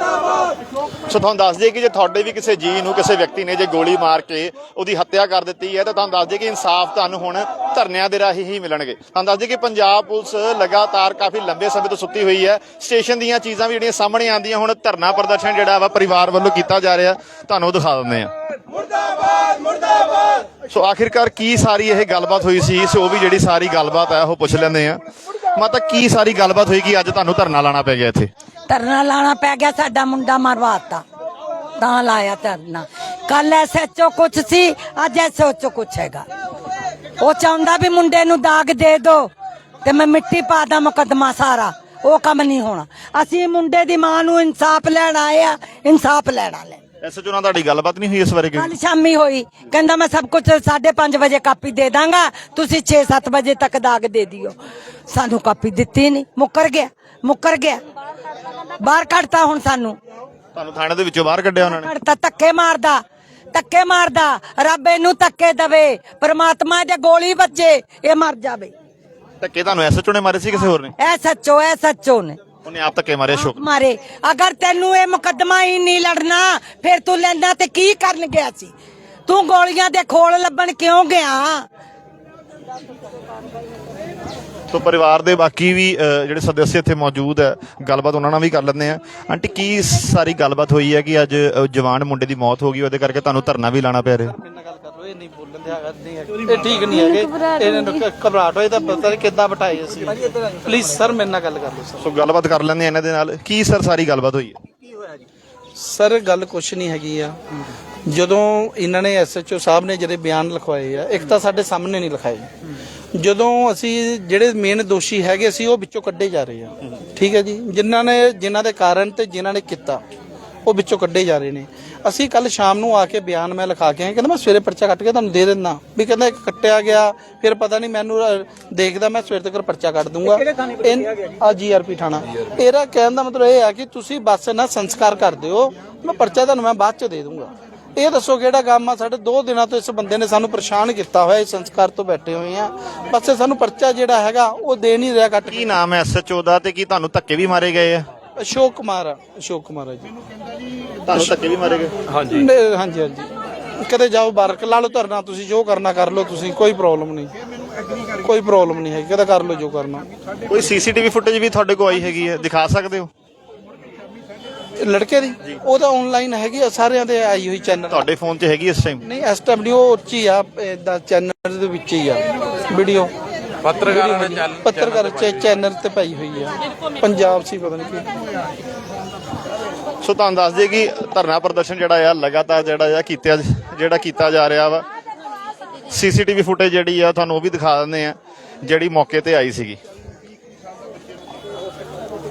ਸੋ ਤੁਹਾਨੂੰ ਦੱਸ ਦਈਏ ਕਿ ਜੇ ਤੁਹਾਡੇ ਵੀ ਕਿਸੇ ਜੀ ਨੂੰ, ਕਿਸੇ ਵਿਅਕਤੀ ਨੇ ਜੇ ਗੋਲੀ ਮਾਰ ਕੇ ਉਹਦੀ ਹੱਤਿਆ ਕਰ ਦਿੱਤੀ ਹੈ, ਤਾਂ ਤੁਹਾਨੂੰ ਦੱਸ ਦਈਏ ਕਿ ਇਨਸਾਫ ਤੁਹਾਨੂੰ ਹੁਣ ਧਰਨਿਆਂ ਦੇ ਰਾਹੀਂ ਹੀ ਮਿਲਣਗੇ। ਤੁਹਾਨੂੰ ਦੱਸ ਦਈਏ ਕਿ ਪੰਜਾਬ ਪੁਲਿਸ ਲਗਾਤਾਰ ਕਾਫੀ ਲੰਬੇ ਸਮੇਂ ਤੋਂ ਸੁੱਤੀ ਹੋਈ ਹੈ। ਸਟੇਸ਼ਨ ਦੀਆਂ ਚੀਜ਼ਾਂ ਵੀ ਜਿਹੜੀਆਂ ਸਾਹਮਣੇ ਆਉਂਦੀਆਂ, ਹੁਣ ਧਰਨਾ ਪ੍ਰਦਰਸ਼ਨ ਜਿਹੜਾ ਵਾ ਪਰਿਵਾਰ ਵੱਲੋਂ ਕੀਤਾ ਜਾ ਰਿਹਾ। ਤੁਹਾਨੂੰ ਦਿਖਾ ਦਿੰਦੇ ਆ ਸੋ ਆਖਿਰਕਾਰ ਕੀ ਸਾਰੀ ਇਹ ਗੱਲਬਾਤ ਹੋਈ ਸੀ? ਸੋ ਉਹ ਵੀ ਜਿਹੜੀ ਸਾਰੀ ਗੱਲਬਾਤ ਹੈ, ਉਹ ਪੁੱਛ ਲੈਂਦੇ ਆ ਮਾਤਾ, ਕੀ ਸਾਰੀ ਗੱਲਬਾਤ ਹੋਈ ਕਿ ਅੱਜ ਤੁਹਾਨੂੰ ਧਰਨਾ ਲਾਣਾ ਪੈ ਗਿਆ ਇੱਥੇ? ਧਰਨਾ ਲਾਣਾ ਪੈ ਗਿਆ ਸਾਡਾ ਮੁੰਡਾ ਮਰਵਾਤਾ ਤਾਂ ਲਾਇਆ ਧਰਨਾ। ਕੱਲ ਐਸਐਚਓ ਕੁਛ ਸੀ ਅੱਜ ਐਸਐਚਓ ਕੁਛ ਹੈਗਾ। ਉਹ ਚਾਹੁੰਦਾ ਵੀ ਮੁੰਡੇ ਨੂੰ ਦਾਗ ਦੇ ਦੋ ਤੇ ਮੈਂ ਮਿੱਟੀ ਪਾ ਦਾਂ ਮੁਕੱਦਮਾ ਸਾਰਾ। ਉਹ ਕੰਮ ਨਹੀਂ ਹੋਣਾ। ਅਸੀਂ ਮੁੰਡੇ ਦੀ ਮਾਂ ਨੂੰ ਇਨਸਾਫ ਲੈਣ ਆਏ ਆ ਇਨਸਾਫ ਲੈਣਾ ਲੈ ਐਸਐਚਓ ਨਾਲ ਤੁਹਾਡੀ ਗੱਲਬਾਤ ਨਹੀਂ ਹੋਈ ਇਸ ਬਾਰੇ ਕੋਈ? ਕੱਲ ਸ਼ਾਮੀ ਹੋਈ। ਕਹਿੰਦਾ ਮੈਂ ਸਭ ਕੁਝ 5:30 ਵਜੇ ਕਾਪੀ ਦੇ ਦਾਂਗਾ ਤੁਸੀਂ 6-7 ਵਜੇ ਤੱਕ ਦਾਗ ਦੇ ਦਿਓ। ਸਾਨੂੰ ਕਾਪੀ ਦਿੱਤੀ ਨਹੀਂ ਮੁੱਕਰ ਗਿਆ। ਮੁੱਕਰ ਗਿਆ। ਬਾਹਰ ਕੱਢਤਾ ਹੁਣ ਸਾਨੂੰ। ਤੁਹਾਨੂੰ ਥਾਣੇ ਦੇ ਵਿੱਚੋਂ ਬਾਹਰ ਕੱਢਿਆ ਉਹਨਾਂ ਨੇ? ਕੱਢਤਾ ਧੱਕੇ ਮਾਰਦਾ ਧੱਕੇ ਮਾਰਦਾ। ਰੱਬ ਇਹਨੂੰ ਧੱਕੇ ਦਵੇ ਪ੍ਰਮਾਤਮਾ ਦੇ ਗੋਲੀ ਵੱਜੇ ਇਹ ਮਰ ਜਾਵੇ। ਧੱਕੇ ਤੁਹਾਨੂੰ ਐਸਐਚਓ ਨੇ ਮਾਰੇ ਸੀ ਕਿਸੇ ਹੋਰ ਨੇ? ਐ ਸੱਚੋ ਐ ਸੱਚੋ ਨੇ। ਉਹਨੇ ਆਪ ਧੱਕੇ ਮਾਰੇ ਸ਼ੋਕ ਮਾਰੇ। ਅਗਰ ਤੈਨੂੰ ਇਹ ਮੁਕੱਦਮਾ ਹੀ ਨਹੀਂ ਲੜਨਾ ਫਿਰ ਤੂੰ ਲੈਂਦਾ ਤੇ ਕੀ ਕਰਨ ਗਿਆ ਸੀ? ਤੂੰ ਗੋਲੀਆਂ ਦੇ ਖੋਲ ਲੱਭਣ ਕਿਉਂ ਗਿਆ? ਸੋ ਪਰਿਵਾਰ ਦੇ ਬਾਕੀ ਵੀ ਅ, ਜਿਹੜੇ ਸਦੱਸਿਆ ਇੱਥੇ ਮੌਜੂਦ ਹੈ ਗੱਲਬਾਤ ਉਹਨਾਂ ਨਾਲ ਵੀ ਕਰ ਲੈਂਦੇ ਆ ਆਂਟੀ ਕੀ ਸਾਰੀ ਗੱਲਬਾਤ ਹੋਈ ਹੈ ਕਿ ਅੱਜ ਅ, ਜਵਾਨ ਮੁੰਡੇ ਦੀ ਮੌਤ ਹੋ ਗਈ ਉਹਦੇ ਕਰਕੇ ਤੁਹਾਨੂੰ ਧਰਨਾ ਵੀ ਲਾਣਾ ਪੈ ਰਿਹਾ? ਇਹ ਠੀਕ ਨਹੀਂ ਹੈਗੇ ਇਹਨਾਂ ਨੂੰ ਕ- ਘਬਰਾਹਟ ਹੋਏ ਤਾਂ ਪਤਾ ਨਹੀਂ ਕਿੱਦਾਂ ਬਿਠਾਏ ਅਸੀਂ। ਪਲੀਜ਼ ਸਰ ਮੇਰੇ ਨਾਲ ਗੱਲ ਕਰ ਲਓ ਸਰ ਸੋ ਗੱਲਬਾਤ ਕਰ ਲੈਂਦੇ ਆ ਇਹਨਾਂ ਦੇ ਨਾਲ। ਕੀ ਸਰ ਸਾਰੀ ਗੱਲਬਾਤ ਹੋਈ ਹੈ? ਸਰ ਗੱਲ ਕੁਛ ਨਹੀਂ ਹੈਗੀ ਆ। ਜਦੋਂ ਇਹਨਾਂ ਨੇ ਐਸਐਚਓ ਸਾਹਿਬ ਨੇ ਜਿਹੜੇ ਬਿਆਨ ਲਿਖਵਾਏ ਆ ਇੱਕ ਤਾਂ ਸਾਡੇ ਸਾਹਮਣੇ ਨਹੀਂ ਲਿਖਾਏ। ਜਦੋਂ ਅਸੀਂ ਜਿਹੜੇ ਮੇਨ ਦੋਸ਼ੀ ਹੈਗੇ ਸੀ ਉਹ ਵਿੱਚੋਂ ਕੱਢੇ ਜਾ ਰਹੇ ਆ। ਠੀਕ ਹੈ ਜੀ? ਜਿਨ੍ਹਾਂ ਨੇ ਜਿਨ੍ਹਾਂ ਦੇ ਕਾਰਨ ਤੇ ਜਿਨ੍ਹਾਂ ਨੇ ਕੀਤਾ ਉਹ ਵਿੱਚੋਂ ਕੱਢੇ ਜਾ ਰਹੇ ਨੇ। ਅਸੀਂ ਕੱਲ ਸ਼ਾਮ ਨੂੰ ਆ ਕੇ ਬਿਆਨ ਮੈਂ ਲਿਖਾ ਕੇ ਆਇਆ ਕਹਿੰਦਾ ਮੈਂ ਸਵੇਰੇ ਪਰਚਾ ਕੱਟ ਕੇ ਤੁਹਾਨੂੰ ਦੇ ਦਿੰਦਾ। ਵੀ ਕਹਿੰਦਾ ਇੱਕ ਕੱਟਿਆ ਗਿਆ ਫਿਰ ਪਤਾ ਨਹੀਂ ਮੈਨੂੰ ਦੇਖਦਾ ਮੈਂ ਸਵੇਰ ਤੱਕ ਪਰਚਾ ਕੱਟ ਦੂੰਗਾ। ਆ ਜੀਆਰਪੀ ਥਾਣਾ। ਇਹਦਾ ਕਹਿਣ ਦਾ ਮਤਲਬ ਇਹ ਆ ਕਿ ਤੁਸੀਂ ਬਸ ਨਾ ਸੰਸਕਾਰ ਕਰ ਦਿਓ ਮੈਂ ਪਰਚਾ ਤੁਹਾਨੂੰ ਮੈਂ ਬਾਅਦ ਚ ਦੇ ਦੂੰਗਾ। ਇਹ ਦੱਸੋ ਕਿਹੜਾ ਕੰਮ ਆ? ਸਾਡੇ 2 ਦਿਨਾਂ ਤੋਂ ਇਸ ਬੰਦੇ ਨੇ ਸਾਨੂੰ ਪਰੇਸ਼ਾਨ ਕੀਤਾ ਹੋਇਆ ਇਸ ਸੰਸਕਾਰ ਤੋਂ ਬੈਠੇ ਹੋਏ ਆ। ਬਸ ਇਹ ਸਾਨੂੰ ਪਰਚਾ ਜਿਹੜਾ ਹੈਗਾ ਉਹ ਦੇ ਨਹੀਂ ਰਿਹਾ ਕੱਟ ਕੀ ਨਾਮ ਹੈ ਐਸਐਚਓ ਦਾ ਤੇ ਕੀ ਤੁਹਾਨੂੰ ਧੱਕੇ ਵੀ ਮਾਰੇ ਗਏ ਆ? ਅਸ਼ੋਕ ਕੁਮਾਰ ਆ, ਅਸ਼ੋਕ ਕੁਮਾਰ ਆ ਜੀ। ਤੁਹਾਨੂੰ ਧੱਕੇ ਵੀ ਮਾਰੇ ਗਏ? ਹਾਂਜੀ। ਹਾਂਜੀ ਹਾਂਜੀ। ਕਦੇ ਜਾਓ ਬਾਹਰ ਲਾ ਲਓ ਧਰਨਾ ਤੁਸੀਂ ਜੋ ਕਰਨਾ ਕਰ ਲਓ ਤੁਸੀਂ ਕੋਈ ਪ੍ਰੋਬਲਮ ਨਹੀਂ। ਕੋਈ ਪ੍ਰੋਬਲਮ ਨਹੀਂ ਹੈ ਕਦੇ ਕਰ ਲਓ ਜੋ ਕਰਨਾ। ਕੋਈ ਸੀਸੀਟੀਵੀ ਫੁਟੇਜ ਵੀ ਤੁਹਾਡੇ ਕੋਲ ਆਈ ਹੈਗੀ ਹੈ? ਦਿਖਾ ਸਕਦੇ ਹੋ? ਲੜਕੇ ਦੀ? ਉਹ ਤਾਂ ਆਨਲਾਈਨ ਹੈਗੀ ਆ ਸਾਰਿਆਂ ਦੇ ਆਈ ਹੋਈ ਚੈਨਲ ਤੁਹਾਡੇ ਫੋਨ 'ਚ ਹੈਗੀ ਇਸ ਟਾਈਮ ਨਹੀਂ ਐਸਡਬਲਯੂ ਉੱਚ ਹੀ ਆ ਦਾ ਚੈਨਲ ਦੇ ਵਿੱਚ ਹੀ ਆ। ਵੀਡੀਓ ਪੱਤਰਕਾਰ ਦੇ ਚੈਨਲ ਪੱਤਰਕਾਰ ਚ ਚੈਨਲ ਤੇ ਪਾਈ ਹੋਈ ਆ। ਪੰਜਾਬ ਸੀ ਪਤਾ ਨਹੀਂ ਕੀ। ਸੋ ਤੁਹਾਨੂੰ ਦੱਸ ਦਈਏ ਕਿ ਧਰਨਾ ਪ੍ਰਦਰਸ਼ਨ ਜਿਹੜਾ ਆ ਲਗਾਤਾਰ ਜਿਹੜਾ ਆ ਕੀਤਾ ਜਿਹੜਾ ਕੀਤਾ ਜਾ ਰਿਹਾ ਵਾ। ਸੀਸੀਟੀਵੀ ਫੁਟੇਜ ਜਿਹੜੀ ਆ ਤੁਹਾਨੂੰ ਉਹ ਵੀ ਦਿਖਾ ਦਿੰਦੇ ਆ ਜਿਹੜੀ ਮੌਕੇ ਤੇ ਆਈ ਸੀਗੀ।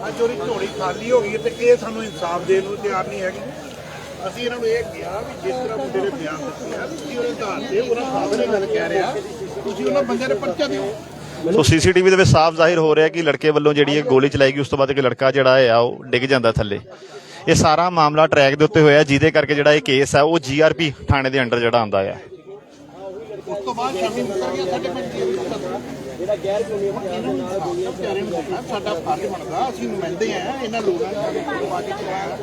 ਅੱਜ ਉਹਦੀ ਝੋਲੀ ਖਾਲੀ ਹੋ ਗਈ ਤੇ ਇਹ ਸਾਨੂੰ ਇਨਸਾਫ ਦੇਣ ਨੂੰ ਤਿਆਰ ਨਹੀਂ ਹੈਗੇ। ਅਸੀਂ ਇਹਨਾਂ ਨੂੰ ਇਹ ਕਿਹਾ ਵੀ ਜਿਸ ਤਰ੍ਹਾਂ ਮੁੰਡੇ ਨੇ ਬਿਆਨ ਦਿੱਤੇ ਆ ਤੁਸੀਂ ਉਹਦੇ ਆਧਾਰ ਤੇ ਉਹਨਾਂ ਸਾਹਮਣੇ ਗੱਲ ਕਹਿ ਰਿਹਾ ਤੁਸੀਂ ਉਹਨਾਂ ਬੰਦਿਆਂ ਨੇ ਪਰਚਾ ਦਿਓ। ਸੋ ਸੀਸੀਟੀਵੀ ਦੇ ਵਿੱਚ ਸਾਫ਼ ਜ਼ਾਹਿਰ ਹੋ ਰਿਹਾ ਕਿ ਲੜਕੇ ਵੱਲੋਂ ਜਿਹੜੀ ਇਹ ਗੋਲੀ ਚਲਾਈ ਗਈ ਉਸ ਤੋਂ ਬਾਅਦ ਇੱਕ ਲੜਕਾ ਜਿਹੜਾ ਹੈ ਆ ਉਹ ਡਿੱਗ ਜਾਂਦਾ ਥੱਲੇ। ਇਹ ਸਾਰਾ ਮਾਮਲਾ ਟਰੈਕ ਦੇ ਉੱਤੇ ਹੋਇਆ ਜਿਹਦੇ ਕਰਕੇ ਜਿਹੜਾ ਇਹ ਕੇਸ ਹੈ ਉਹ ਜੀਆਰਪੀ ਥਾਣੇ ਦੇ ਅੰਡਰ ਜਿਹੜਾ ਆਂਦਾ ਹੈ ਉਸ ਤੋਂ ਬਾਅਦ ਸ਼ਾਮੀ ਮੁੱਕਰ ਗਿਆ ਸਾਡੇ ਪਿੰਡ ਦੀ ਜਿਹੜਾ ਗੈਰ ਕਾਨੂੰਨੀ ਸਾਡਾ ਫਰਜ਼ ਬਣਦਾ ਅਸੀਂ ਨੁਮਾਇੰਦੇ ਆ ਇਹਨਾਂ ਲੋਕਾਂ ਨੇ ਸਾਡੇ ਕੋਲ ਪਾ ਕੇ ਚਲਾਇਆ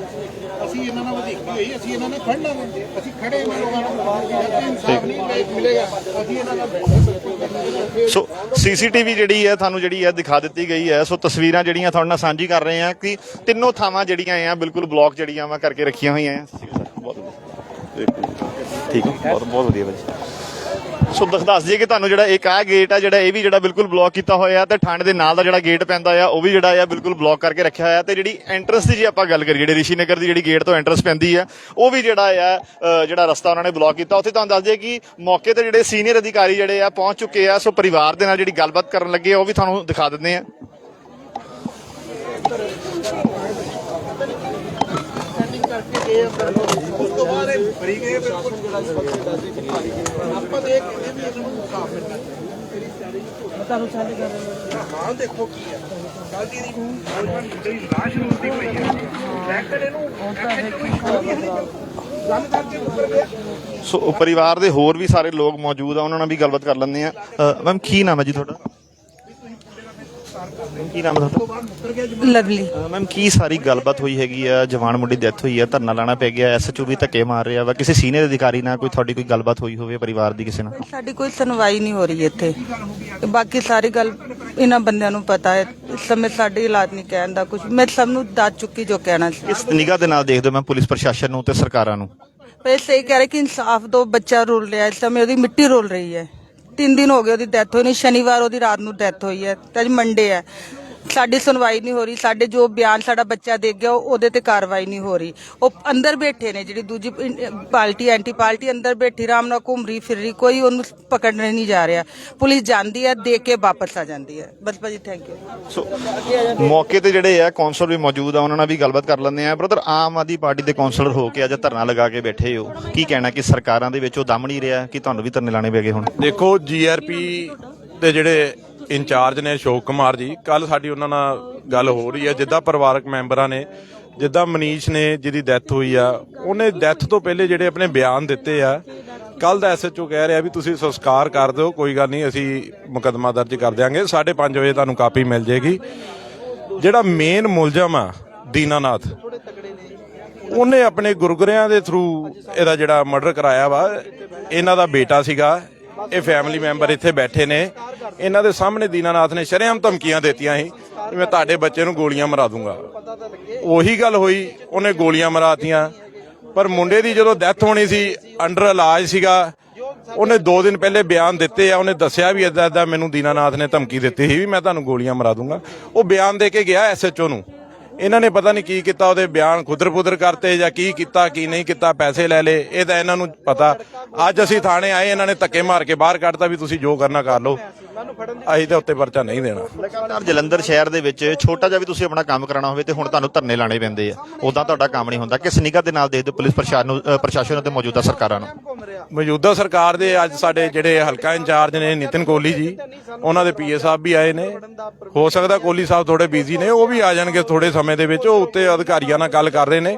ਅਸੀਂ ਇਹਨਾਂ ਨਾਲ ਵਧੀਕੀ ਹੋਈ ਅਸੀਂ ਇਹਨਾਂ ਨੇ ਖੜਨਾ ਵਾ। ਅਸੀਂ ਖੜੇ ਇਹਨਾਂ ਲੋਕਾਂ ਨੂੰ ਜੇ ਇਨਸਾਫ ਨਹੀਂ ਮਿਲੇ- ਮਿਲੇਗਾ। ਅਸੀਂ ਇਹਨਾਂ ਨਾਲ ਬੈਠੇ ਸੋ ਸੀਸੀਟੀਵੀ ਜਿਹੜੀ ਹੈ ਤੁਹਾਨੂੰ ਜਿਹੜੀ ਹੈ ਦਿਖਾ ਦਿੱਤੀ ਗਈ ਹੈ। ਸੋ ਤਸਵੀਰਾਂ ਜਿਹੜੀਆਂ ਤੁਹਾਡੇ ਨਾਲ ਸਾਂਝੀ ਕਰ ਰਹੇ ਹਾਂ ਕਿ ਤਿੰਨੋਂ ਥਾਵਾਂ ਜਿਹੜੀਆਂ ਆ ਬਿਲਕੁਲ ਬਲੌਕ ਜਿਹੜੀਆਂ ਵਾ ਕਰਕੇ ਰੱਖੀਆਂ ਹੋਈਆਂ ਆ। ਬਹੁਤ ਵਧੀਆ। ਠੀਕ ਹੈ ਬਹੁਤ ਬਹੁਤ ਵਧੀਆ ਬਾਜੀ ਸੋ ਦੱਸ ਦੱਸ ਦਈਏ ਕਿ ਤੁਹਾਨੂੰ ਜਿਹੜਾ ਇੱਕ ਆ ਗੇਟ ਆ, ਜਿਹੜਾ ਇਹ ਵੀ ਜਿਹੜਾ ਬਿਲਕੁਲ ਬਲੌਕ ਕੀਤਾ ਹੋਇਆ ਤੇ ਠੰਡ ਦੇ ਨਾਲ ਦਾ ਜਿਹੜਾ ਗੇਟ ਪੈਂਦਾ ਆ, ਉਹ ਵੀ ਜਿਹੜਾ ਆ ਬਿਲਕੁਲ ਬਲੌਕ ਕਰਕੇ ਰੱਖਿਆ ਹੋਇਆ ਤੇ ਜਿਹੜੀ ਐਂਟਰੈਂਸ ਦੀ ਜੇ ਆਪਾਂ ਗੱਲ ਕਰੀਏ, ਜਿਹੜੀ ਰਿਸ਼ੀ ਨਗਰ ਦੀ ਜਿਹੜੀ ਗੇਟ ਤੋਂ ਐਂਟਰੈਂਸ ਪੈਂਦੀ ਆ, ਉਹ ਵੀ ਜਿਹੜਾ ਆ ਜਿਹੜਾ ਰਸਤਾ ਉਹਨਾਂ ਨੇ ਬਲੌਕ ਕੀਤਾ। ਉੱਥੇ ਤੁਹਾਨੂੰ ਦੱਸ ਦਈਏ ਕਿ ਮੌਕੇ ਤੇ ਜਿਹੜੇ ਸੀਨੀਅਰ ਅਧਿਕਾਰੀ ਜਿਹੜੇ ਆ ਪਹੁੰਚ ਚੁੱਕੇ ਆ, ਸੋ ਪਰਿਵਾਰ ਦੇ ਨਾਲ ਜਿਹੜੀ ਗੱਲਬਾਤ ਕਰਨ ਲੱਗੇ ਆ, ਉਹ ਵੀ ਤੁਹਾਨੂੰ ਦਿਖਾ ਦਿੰਦੇ ਆ। ਉਸ ਤੋਂ ਬਾਅਦ ਇਹ ਫਰੀ ਗਏ ਬਿਲਕੁਲ ਆਪਾਂ ਦੇਖ ਕੇ ਵੀ ਇਹਨਾਂ ਨੂੰ ਇਨਸਾਫ ਮਿਲਣਾ ਹਾਂ ਦੇਖੋ ਕੀ ਹੈ ਕੱਲ ਦੀ ਨੌਜਵਾਨ ਜਿਹੜੀ ਲਾਸ਼ ਰੁਲਦੀ ਪਈ ਹੈ ਲੈਕਰ ਇਹਨੂੰ ਗੱਲ ਕਰਕੇ ਉੱਪਰ ਗਿਆ ਸੋ, ਪਰਿਵਾਰ ਦੇ ਹੋਰ ਵੀ ਸਾਰੇ ਲੋਕ ਮੌਜੂਦ ਆ, ਉਹਨਾਂ ਨਾਲ ਵੀ ਗੱਲਬਾਤ ਕਰ ਲੈਂਦੇ ਆ ਮੈਮ, ਕੀ ਨਾਮ ਹੈ ਜੀ ਤੁਹਾਡਾ? ਕੀ ਨਾਮ ਲਵਲੀ ਮੈਮ ਕੀ ਸਾਰੀ ਗੱਲਬਾਤ ਹੋਈ ਹੈਗੀ ਆ? ਜਵਾਨ ਮੁੰਡੀ ਡੈਥ ਹੋਈ ਆ ਧਰਨਾ ਲਾਣਾ ਪੈ ਗਿਆ ਐਸਐਚਓ ਵੀ ਧੱਕੇ ਮਾਰ ਰਿਹਾ ਵਾ। ਕਿਸੇ ਸੀਨੀਅਰ ਅਧਿਕਾਰੀ ਨਾਲ ਕੋਈ ਤੁਹਾਡੀ ਕੋਈ ਗੱਲਬਾਤ ਹੋਈ ਹੋਵੇ ਪਰਿਵਾਰ ਦੀ ਕਿਸੇ ਨਾਲ? ਸਾਡੀ ਕੋਈ ਸੁਣਵਾਈ ਨਹੀਂ ਹੋ ਰਹੀ ਇੱਥੇ। ਬਾਕੀ ਸਾਰੀ ਗੱਲ ਇਹਨਾਂ ਬੰਦਿਆਂ ਨੂੰ ਪਤਾ ਹੈ। ਇਸ ਸਮੇਂ ਸਾਡੀ ਇਲਾਜ ਨਹੀਂ ਕਹਿਣ ਦਾ ਕੁਝ ਮੈਂ ਸਭ ਨੂੰ ਦੱਸ ਚੁੱਕੀ ਜੋ ਕਹਿਣਾ ਸੀ। ਕਿਸ ਨਿਗਾਹ ਦੇ ਨਾਲ ਦੇਖਦੇ ਮੈਂ ਪੁਲਿਸ ਪ੍ਰਸ਼ਾਸਨ ਨੂੰ ਤੇ ਸਰਕਾਰਾਂ ਨੂੰ। ਪਰ ਸਹੀ ਕਹਿ ਰਹੇ ਕਿ ਇਨਸਾਫ ਦੋ ਬੱਚਾ ਰੋਲ ਰਿਹਾ। ਇਸ ਸਮੇਂ ਉਹਦੀ ਮਿੱਟੀ ਰੋਲ ਰਹੀ ਹੈ। ਤਿੰਨ ਦਿਨ ਹੋ ਗਏ ਉਹਦੀ ਡੈਥ ਹੋਈ ਨਹੀਂ ਸ਼ਨੀਵਾਰ ਉਹਦੀ ਰਾਤ ਨੂੰ ਡੈਥ ਹੋਈ ਹੈ, ਤੇ ਅੱਜ ਮੰਡੇ ਹੈ। ਸਾਡੀ ਸੁਣਵਾਈ ਨਹੀਂ ਹੋ ਰਹੀ ਸਾਡੇ ਜੋ ਬਿਆਨ ਸਾਡਾ ਬੱਚਾ ਦੇ ਗਿਆ ਉਹ- ਉਹਦੇ ਤੇ ਕਾਰਵਾਈ ਨਹੀਂ ਹੋ ਰਹੀ। ਉਹ ਅੰਦਰ ਬੈਠੇ ਨੇ ਜਿਹੜੀ ਦੂਜੀ ਇਨ- ਪਾਰਟੀ ਐਂਟੀ ਪਾਰਟੀ ਅੰਦਰ ਬੈਠੀ ਆਰਾਮ ਨਾਲ ਘੁੰਮ ਰਹੀ ਫਿਰ ਰਹੀ ਕੋਈ ਉਹਨੂੰ ਪਕੜਨੇ ਨਹੀਂ ਜਾ ਰਿਹਾ। ਪੁਲਿਸ ਜਾਂਦੀ ਹੈ ਦੇ ਕੇ ਵਾਪਸ ਆ ਜਾਂਦੀ ਹੈ। ਬਸ ਭਾਜੀ ਥੈਂਕ ਯੂ ਸੋ ਮੌਕੇ ਤੇ ਜਿਹੜੇ ਆ ਕੌਂਸਲਰ ਵੀ ਮੌਜੂਦ ਆ ਉਹਨਾਂ ਨਾਲ ਵੀ ਗੱਲਬਾਤ ਕਰ ਲੈਂਦੇ ਆ। ਬ੍ਰਦਰ ਆਮ ਆਦਮੀ ਪਾਰਟੀ ਦੇ ਕੌਂਸਲਰ ਹੋ ਕੇ ਅੱਜ ਧਰਨਾ ਲਗਾ ਕੇ ਬੈਠੇ ਹੋ। ਕੀ ਕਹਿਣਾ ਕਿ ਸਰਕਾਰਾਂ ਦੇ ਵਿੱਚ ਉਹ ਦਮ ਨਹੀਂ ਰਿਹਾ ਕਿ ਤੁਹਾਨੂੰ ਵੀ ਧਰਨੇ ਲਾਣੇ ਪੈ ਗਏ ਹੁਣ? ਦੇਖੋ ਜੀਆਰਪੀ ਦੇ ਜਿਹੜੇ ਇੰਚਾਰਜ ਨੇ ਅਸ਼ੋਕ ਕੁਮਾਰ ਜੀ ਕੱਲ ਸਾਡੀ ਉਹਨਾਂ ਨਾਲ ਗੱਲ ਹੋ ਰਹੀ ਹੈ, ਜਿੱਦਾਂ ਪਰਿਵਾਰਕ ਮੈਂਬਰਾਂ ਨੇ, ਜਿੱਦਾਂ ਮਨੀਸ਼ ਨੇ ਜਿਹਦੀ ਡੈਥ ਹੋਈ ਆ, ਉਹਨੇ ਡੈਥ ਤੋਂ ਪਹਿਲੇ ਜਿਹੜੇ ਆਪਣੇ ਬਿਆਨ ਦਿੱਤੇ ਆ ਕੱਲ ਦਾ ਐਸਐਚਓ ਕਹਿ ਰਿਹਾ ਵੀ ਤੁਸੀਂ ਸੰਸਕਾਰ ਕਰ ਦਿਓ, ਕੋਈ ਗੱਲ ਨਹੀਂ, ਅਸੀਂ ਮੁਕੱਦਮਾ ਦਰਜ ਕਰ ਦਿਆਂਗੇ 5:30 ਵਜੇ ਤੁਹਾਨੂੰ ਕਾਪੀ ਮਿਲ ਜੇਗੀ। ਜਿਹੜਾ ਮੇਨ ਮੁਲਜ਼ਮ ਆ, ਦੀਨਾਨਾਥ, ਉਹਨੇ ਆਪਣੇ ਗੁਰਗੁਰਿਆਂ ਦੇ ਥਰੂ ਇਹਦਾ ਜਿਹੜਾ ਮਰਡਰ ਕਰਾਇਆ ਵਾ, ਇਹਨਾਂ ਦਾ ਬੇਟਾ ਸੀਗਾ ਇਹ ਫੈਮਿਲੀ ਮੈਂਬਰ ਇੱਥੇ ਬੈਠੇ ਨੇ। ਇਹਨਾਂ ਦੇ ਸਾਹਮਣੇ ਦੀਨਾਨਾਥ ਨੇ ਸ਼ਰੇਆਮ ਧਮਕੀਆਂ ਦਿੱਤੀਆਂ ਸੀ ਕਿ ਮੈਂ ਤੁਹਾਡੇ ਬੱਚੇ ਨੂੰ ਗੋਲੀਆਂ ਮਰਾ ਦੂੰਗਾ। ਉਹੀ ਗੱਲ ਹੋਈ, ਉਹਨੇ ਗੋਲੀਆਂ ਮਰਾਤੀਆਂ। ਪਰ ਮੁੰਡੇ ਦੀ ਜਦੋਂ ਡੈਥ ਹੋਣੀ ਸੀ ਅੰਡਰ ਇਲਾਜ ਸੀਗਾ, ਉਹਨੇ 2 ਦਿਨ ਪਹਿਲੇ ਬਿਆਨ ਦਿੱਤੇ ਆ, ਉਹਨੇ ਦੱਸਿਆ ਵੀ ਇਦਾਂ ਇਦਾਂ ਮੈਨੂੰ ਦੀਨਾਨਾਥ ਨੇ ਧਮਕੀ ਦਿੱਤੀ ਸੀ ਵੀ ਮੈਂ ਤੁਹਾਨੂੰ ਗੋਲੀਆਂ ਮਰਾ ਦੂੰਗਾ। ਉਹ ਬਿਆਨ ਦੇ ਕੇ ਗਿਆ ਐਸਐਚਓ ਨੂੰ। ਇਹਨਾਂ ਨੇ ਪਤਾ ਨਹੀਂ ਕੀ ਕੀਤਾ ਉਹਦੇ ਬਿਆਨ ਖੁਦਰ-ਪੁਦਰ ਕਰਤੇ ਜਾਂ ਕੀ ਕੀਤਾ ਕੀ ਨਹੀਂ ਕੀਤਾ ਪੈਸੇ ਲੈ ਲੇ ਇਹ ਤਾਂ ਇਹਨਾਂ ਨੂੰ ਪਤਾ। ਅੱਜ ਅਸੀਂ ਥਾਣੇ ਆਏ ਇਹਨਾਂ ਨੇ ਧੱਕੇ ਮਾਰ ਕੇ ਬਾਹਰ ਕੱਢਤਾ ਵੀ ਤੁਸੀਂ ਜੋ ਕਰਨਾ ਕਰ ਲਓ। ਅਸੀਂ ਤਾਂ ਉੱਤੇ ਪਰਚਾ ਨਹੀਂ ਦੇਣਾ। ਲਗਾਤਾਰ ਜਲੰਧਰ ਸ਼ਹਿਰ ਦੇ ਵਿੱਚ ਛੋਟਾ ਜਿਹਾ ਵੀ ਤੁਸੀਂ ਆਪਣਾ ਕੰਮ ਕਰਾਉਣਾ ਹੋਵੇ ਤੇ ਹੁਣ ਤੁਹਾਨੂੰ ਧਰਨੇ ਲਾਣੇ ਪੈਂਦੇ ਆ। ਉਦਾਂ ਤੁਹਾਡਾ ਕੰਮ ਨਹੀਂ ਹੁੰਦਾ। ਕਿਸ ਨਿਗਾਹ ਦੇ ਨਾਲ ਦੇਖਦੇ ਪੁਲਿਸ ਪ੍ਰਸ਼ਾਸਨ ਨੂੰ ਪ੍ਰਸ਼ਾਸਨ ਅਤੇ ਮੌਜੂਦਾ ਸਰਕਾਰਾਂ ਨੂੰ? ਮੌਜੂਦਾ ਸਰਕਾਰ ਦੇ ਅੱਜ ਸਾਡੇ ਜਿਹੜੇ ਹਲਕਾ ਇੰਚਾਰਜ ਨੇ ਨਿਤਿਨ ਕੋਹਲੀ ਜੀ ਉਹਨਾਂ ਦੇ ਪੀਏ ਸਾਹਿਬ ਵੀ ਆਏ ਨੇ। ਹੋ ਸਕਦਾ ਕੋਹਲੀ ਸਾਹਿਬ ਥੋੜੇ ਬਿਜ਼ੀ ਨੇ ਉਹ ਵੀ ਆ ਜਾਣਗੇ ਥੋੜੇ ਸਮੇਂ ਦੇ ਵਿੱਚ ਉਹ ਉੱਤੇ ਅਧਿਕਾਰੀਆਂ ਨਾਲ ਗੱਲ ਕਰ ਰਹੇ ਨੇ।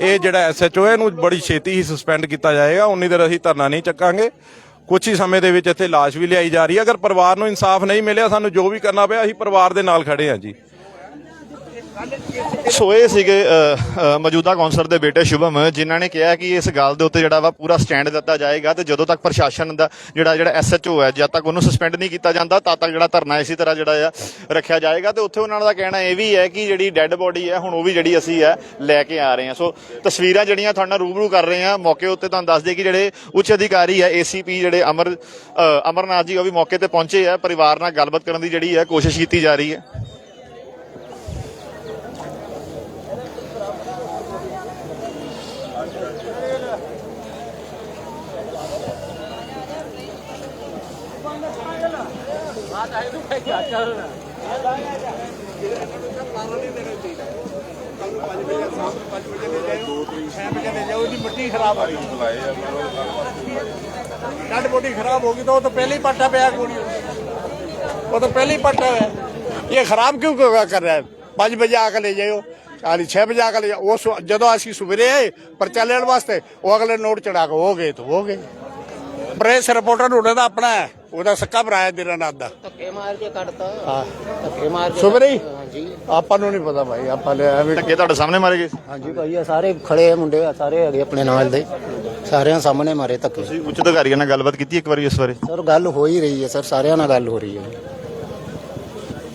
ਇਹ ਜਿਹੜਾ ਐਸਐਚਓ ਹੈ, ਇਹਨੂੰ ਬੜੀ ਛੇਤੀ ਹੀ ਸਸਪੈਂਡ ਕੀਤਾ ਜਾਏਗਾ। ਉਨੀ ਦੇਰ ਅਸੀਂ ਧਰਨਾ ਨਹੀਂ ਚੱਕਾਂਗੇ। ਕੁਝ ਹੀ ਸਮੇਂ ਦੇ ਵਿੱਚ ਇੱਥੇ ਲਾਸ਼ ਵੀ ਲਿਆਈ ਜਾ ਰਹੀ ਹੈ। ਅਗਰ ਪਰਿਵਾਰ ਨੂੰ ਇਨਸਾਫ ਨਹੀਂ ਮਿਲਿਆ, ਸਾਨੂੰ ਜੋ ਵੀ ਕਰਨਾ ਪਿਆ, ਅਸੀਂ ਪਰਿਵਾਰ ਦੇ ਨਾਲ ਖੜੇ ਹਾਂ ਜੀ। ਸੋਏ ਸੀਗੇ ਮੌਜੂਦਾ ਕੌਂਸਲਰ ਦੇ ਬੇਟੇ ਸ਼ੁਭਮ, ਜਿਨ੍ਹਾਂ ਨੇ ਕਿਹਾ ਕਿ ਇਸ ਗੱਲ ਦੇ ਉੱਤੇ ਜਿਹੜਾ ਵਾ ਪੂਰਾ ਸਟੈਂਡ ਦਿੱਤਾ ਜਾਏਗਾ ਤੇ ਜਦੋਂ ਤੱਕ ਪ੍ਰਸ਼ਾਸਨ ਦਾ ਜਿਹੜਾ ਜਿਹੜਾ ਐਸਐਚਓ ਹੈ, ਜਦ ਤੱਕ ਉਹਨੂੰ ਸਸਪੈਂਡ ਨਹੀਂ ਕੀਤਾ ਜਾਂਦਾ, ਤਦ ਤੱਕ ਜਿਹੜਾ ਧਰਨਾ ਇਸੇ ਤਰ੍ਹਾਂ ਜਿਹੜਾ ਆ ਰੱਖਿਆ ਜਾਏਗਾ ਤੇ ਉੱਥੇ ਉਹਨਾਂ ਦਾ ਕਹਿਣਾ ਇਹ ਵੀ ਹੈ ਕਿ ਜਿਹੜੀ ਡੈੱਡ ਬੋਡੀ ਹੈ, ਹੁਣ ਉਹ ਵੀ ਜਿਹੜੀ ਅਸੀਂ ਹੈ, ਲੈ ਕੇ ਆ ਰਹੇ ਹਾਂ। ਸੋ ਤਸਵੀਰਾਂ ਜਿਹੜੀਆਂ ਤੁਹਾਡੇ ਨਾਲ ਰੂਬਰੂ ਕਰ ਰਹੇ ਹਾਂ, ਮੌਕੇ ਉੱਤੇ ਤੁਹਾਨੂੰ ਦੱਸ ਦਈਏ ਕਿ ਜਿਹੜੇ ਉੱਚ ਅਧਿਕਾਰੀ ਹੈ ਏਸੀਪੀ ਜਿਹੜੇ ਅਮਰ ਅਮਰਨਾਥ ਜੀ, ਉਹ ਵੀ ਮੌਕੇ ਤੇ ਪਹੁੰਚੇ ਆ, ਪਰਿਵਾਰ ਨਾਲ ਗੱਲਬਾਤ ਕਰਨ ਦੀ ਜਿਹੜੀ ਹੈ, ਕੋਸ਼ਿਸ਼ ਕੀਤੀ ਜਾ ਰਹੀ ਹੈ। ਮਿੱਟੀ ਖਰਾਬ ਆ ਗਈ ਡੱਡ ਬੋਡੀ ਖਰਾਬ ਹੋ ਗਈ ਤਾਂ ਉਹ ਤਾਂ ਪਹਿਲੇ ਹੀ ਪੱਟਾ ਪਿਆ ਗੋਲੀ ਉਹ ਤਾਂ ਪਹਿਲੇ ਹੀ ਪੱਟਾ ਹੋਇਆ ਇਹ ਖਰਾਬ ਕਿਉਂ ਕਰ ਰਿਹਾ ਹੈ 5 ਵਜੇ ਆ ਕੇ ਲੈ ਜਾਇਓ ਚਾਲੀ 6 ਵਜੇ ਆ ਕੇ ਲੈ ਜਾਓ ਜਦੋਂ ਅਸੀਂ ਸਵੇਰੇ ਆਏ ਪਰਚਾ ਲੈਣ ਵਾਸਤੇ ਉਹ ਅਗਲੇ ਨੋਟ ਚੜਾ ਕੇ ਹੋ ਗਏ ਤਾਂ ਹੋ ਗਏ ਪ੍ਰੈਸ ਰਿਪੋਰਟਰ ਉਹਦਾ ਦਾ ਆਪਣਾ ਹੈ ਉਹਦਾ ਸੱਕਾ ਭਰਾ ਹੈ ਦੀਨਾਨਾਥ ਦਾ। ਧੱਕੇ ਮਾਰ ਕੇ ਕੱਢਤਾ। ਹਾਂ। ਧੱਕੇ ਮਾਰ ਕੇ ਸਵੇਰੇ ਹੀ ਹਾਂਜੀ ਆਪਾਂ ਨੂੰ ਨਹੀਂ ਪਤਾ ਭਾਈ ਆਪਾਂ ਲੈ ਐਵੇਂ ਧੱਕੇ ਤੁਹਾਡੇ ਸਾਹਮਣੇ ਮਾਰੇ ਗਏ? ਹਾਂਜੀ ਭਾਈ ਇਹ ਸਾਰੇ ਖੜੇ ਆ ਮੁੰਡੇ ਆ ਸਾਰੇ ਹੈਗੇ ਆਪਣੇ ਨਾਲ ਦੇ। ਸਾਰਿਆਂ ਸਾਹਮਣੇ ਮਾਰੇ ਧੱਕੇ। ਤੁਸੀਂ ਉੱਚ ਅਧਿਕਾਰੀਆਂ ਨਾਲ ਗੱਲਬਾਤ ਕੀਤੀ ਇੱਕ ਵਾਰੀ ਇਸ ਬਾਰੇ? ਸਰ ਗੱਲ ਹੋ ਹੀ ਰਹੀ ਹੈ ਸਰ ਸਾਰਿਆਂ ਨਾਲ ਗੱਲ ਹੋ ਰਹੀ ਹੈ।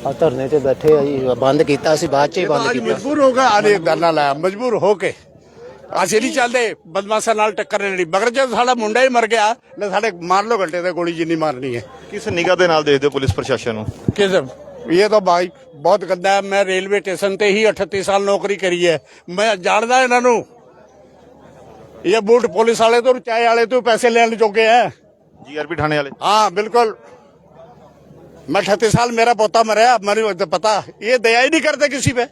ਆ ਧਰਨੇ ਤੇ ਬੈਠੇ ਆ ਜੀ ਬੰਦ ਕੀਤਾ ਸੀ ਬਾਅਦ ਚ ਹੀ ਬੰਦ ਕੀਤਾ। ਮਜਬੂਰ ਹੋ ਗਿਆ। ਆਲੇ ਧਰਨਾ ਲਾਇਆ ਮਜਬੂਰ ਹੋ ਕੇ। ਅਸੀਂ ਨਹੀਂ ਚੱਲਦੇ ਬਦਮਾਸ਼ਾਂ ਨਾਲ ਟੱਕਰ ਨਹੀਂ ਮਗਰ ਜੇ ਸਾਡਾ ਮੁੰਡਾ ਹੀ ਮਰ ਗਿਆ ਲੈ ਸਾਡੇ ਮਾਰ ਲੋ ਘੰਟੇ ਤੇ ਗੋਲੀ ਜਿੰਨੀ ਮਾਰਨੀ ਹੈ। ਕਿਸ ਨਿਗਾਹ ਦੇ ਨਾਲ ਦੇਖਦੇ ਪੁਲਿਸ ਪ੍ਰਸ਼ਾਸਨ ਨੂੰ? ਕਿਸਮ ਇਹ ਤਾਂ ਭਾਈ ਬਹੁਤ ਗੰਦਾ ਹੈ। ਮੈਂ ਰੇਲਵੇ ਸਟੇਸ਼ਨ ਤੇ ਹੀ 38 ਸਾਲ ਨੌਕਰੀ ਕਰੀ ਹੈ। ਮੈਂ ਜਾਣਦਾ ਇਹਨਾਂ ਨੂੰ। ਇਹ ਬੂਟ ਪੁਲਿਸ ਵਾਲੇ ਤੋਂ ਚਾਏ ਵਾਲੇ ਤੋਂ ਪੈਸੇ ਲੈਣ ਜੋਗੇ ਹੈ। ਜੀਆਰਪੀ ਥਾਣੇ ਵਾਲੇ? ਹਾਂ ਬਿਲਕੁਲ। ਮੈਂ 38 ਸਾਲ ਮੇਰਾ ਪੋਤਾ ਮਰਿਆ ਮੈਨੂੰ ਪਤਾ। ਇਹ ਦਇਆ ਹੀ ਨਹੀਂ ਕਰਦੇ ਕਿਸੇ ਪੇ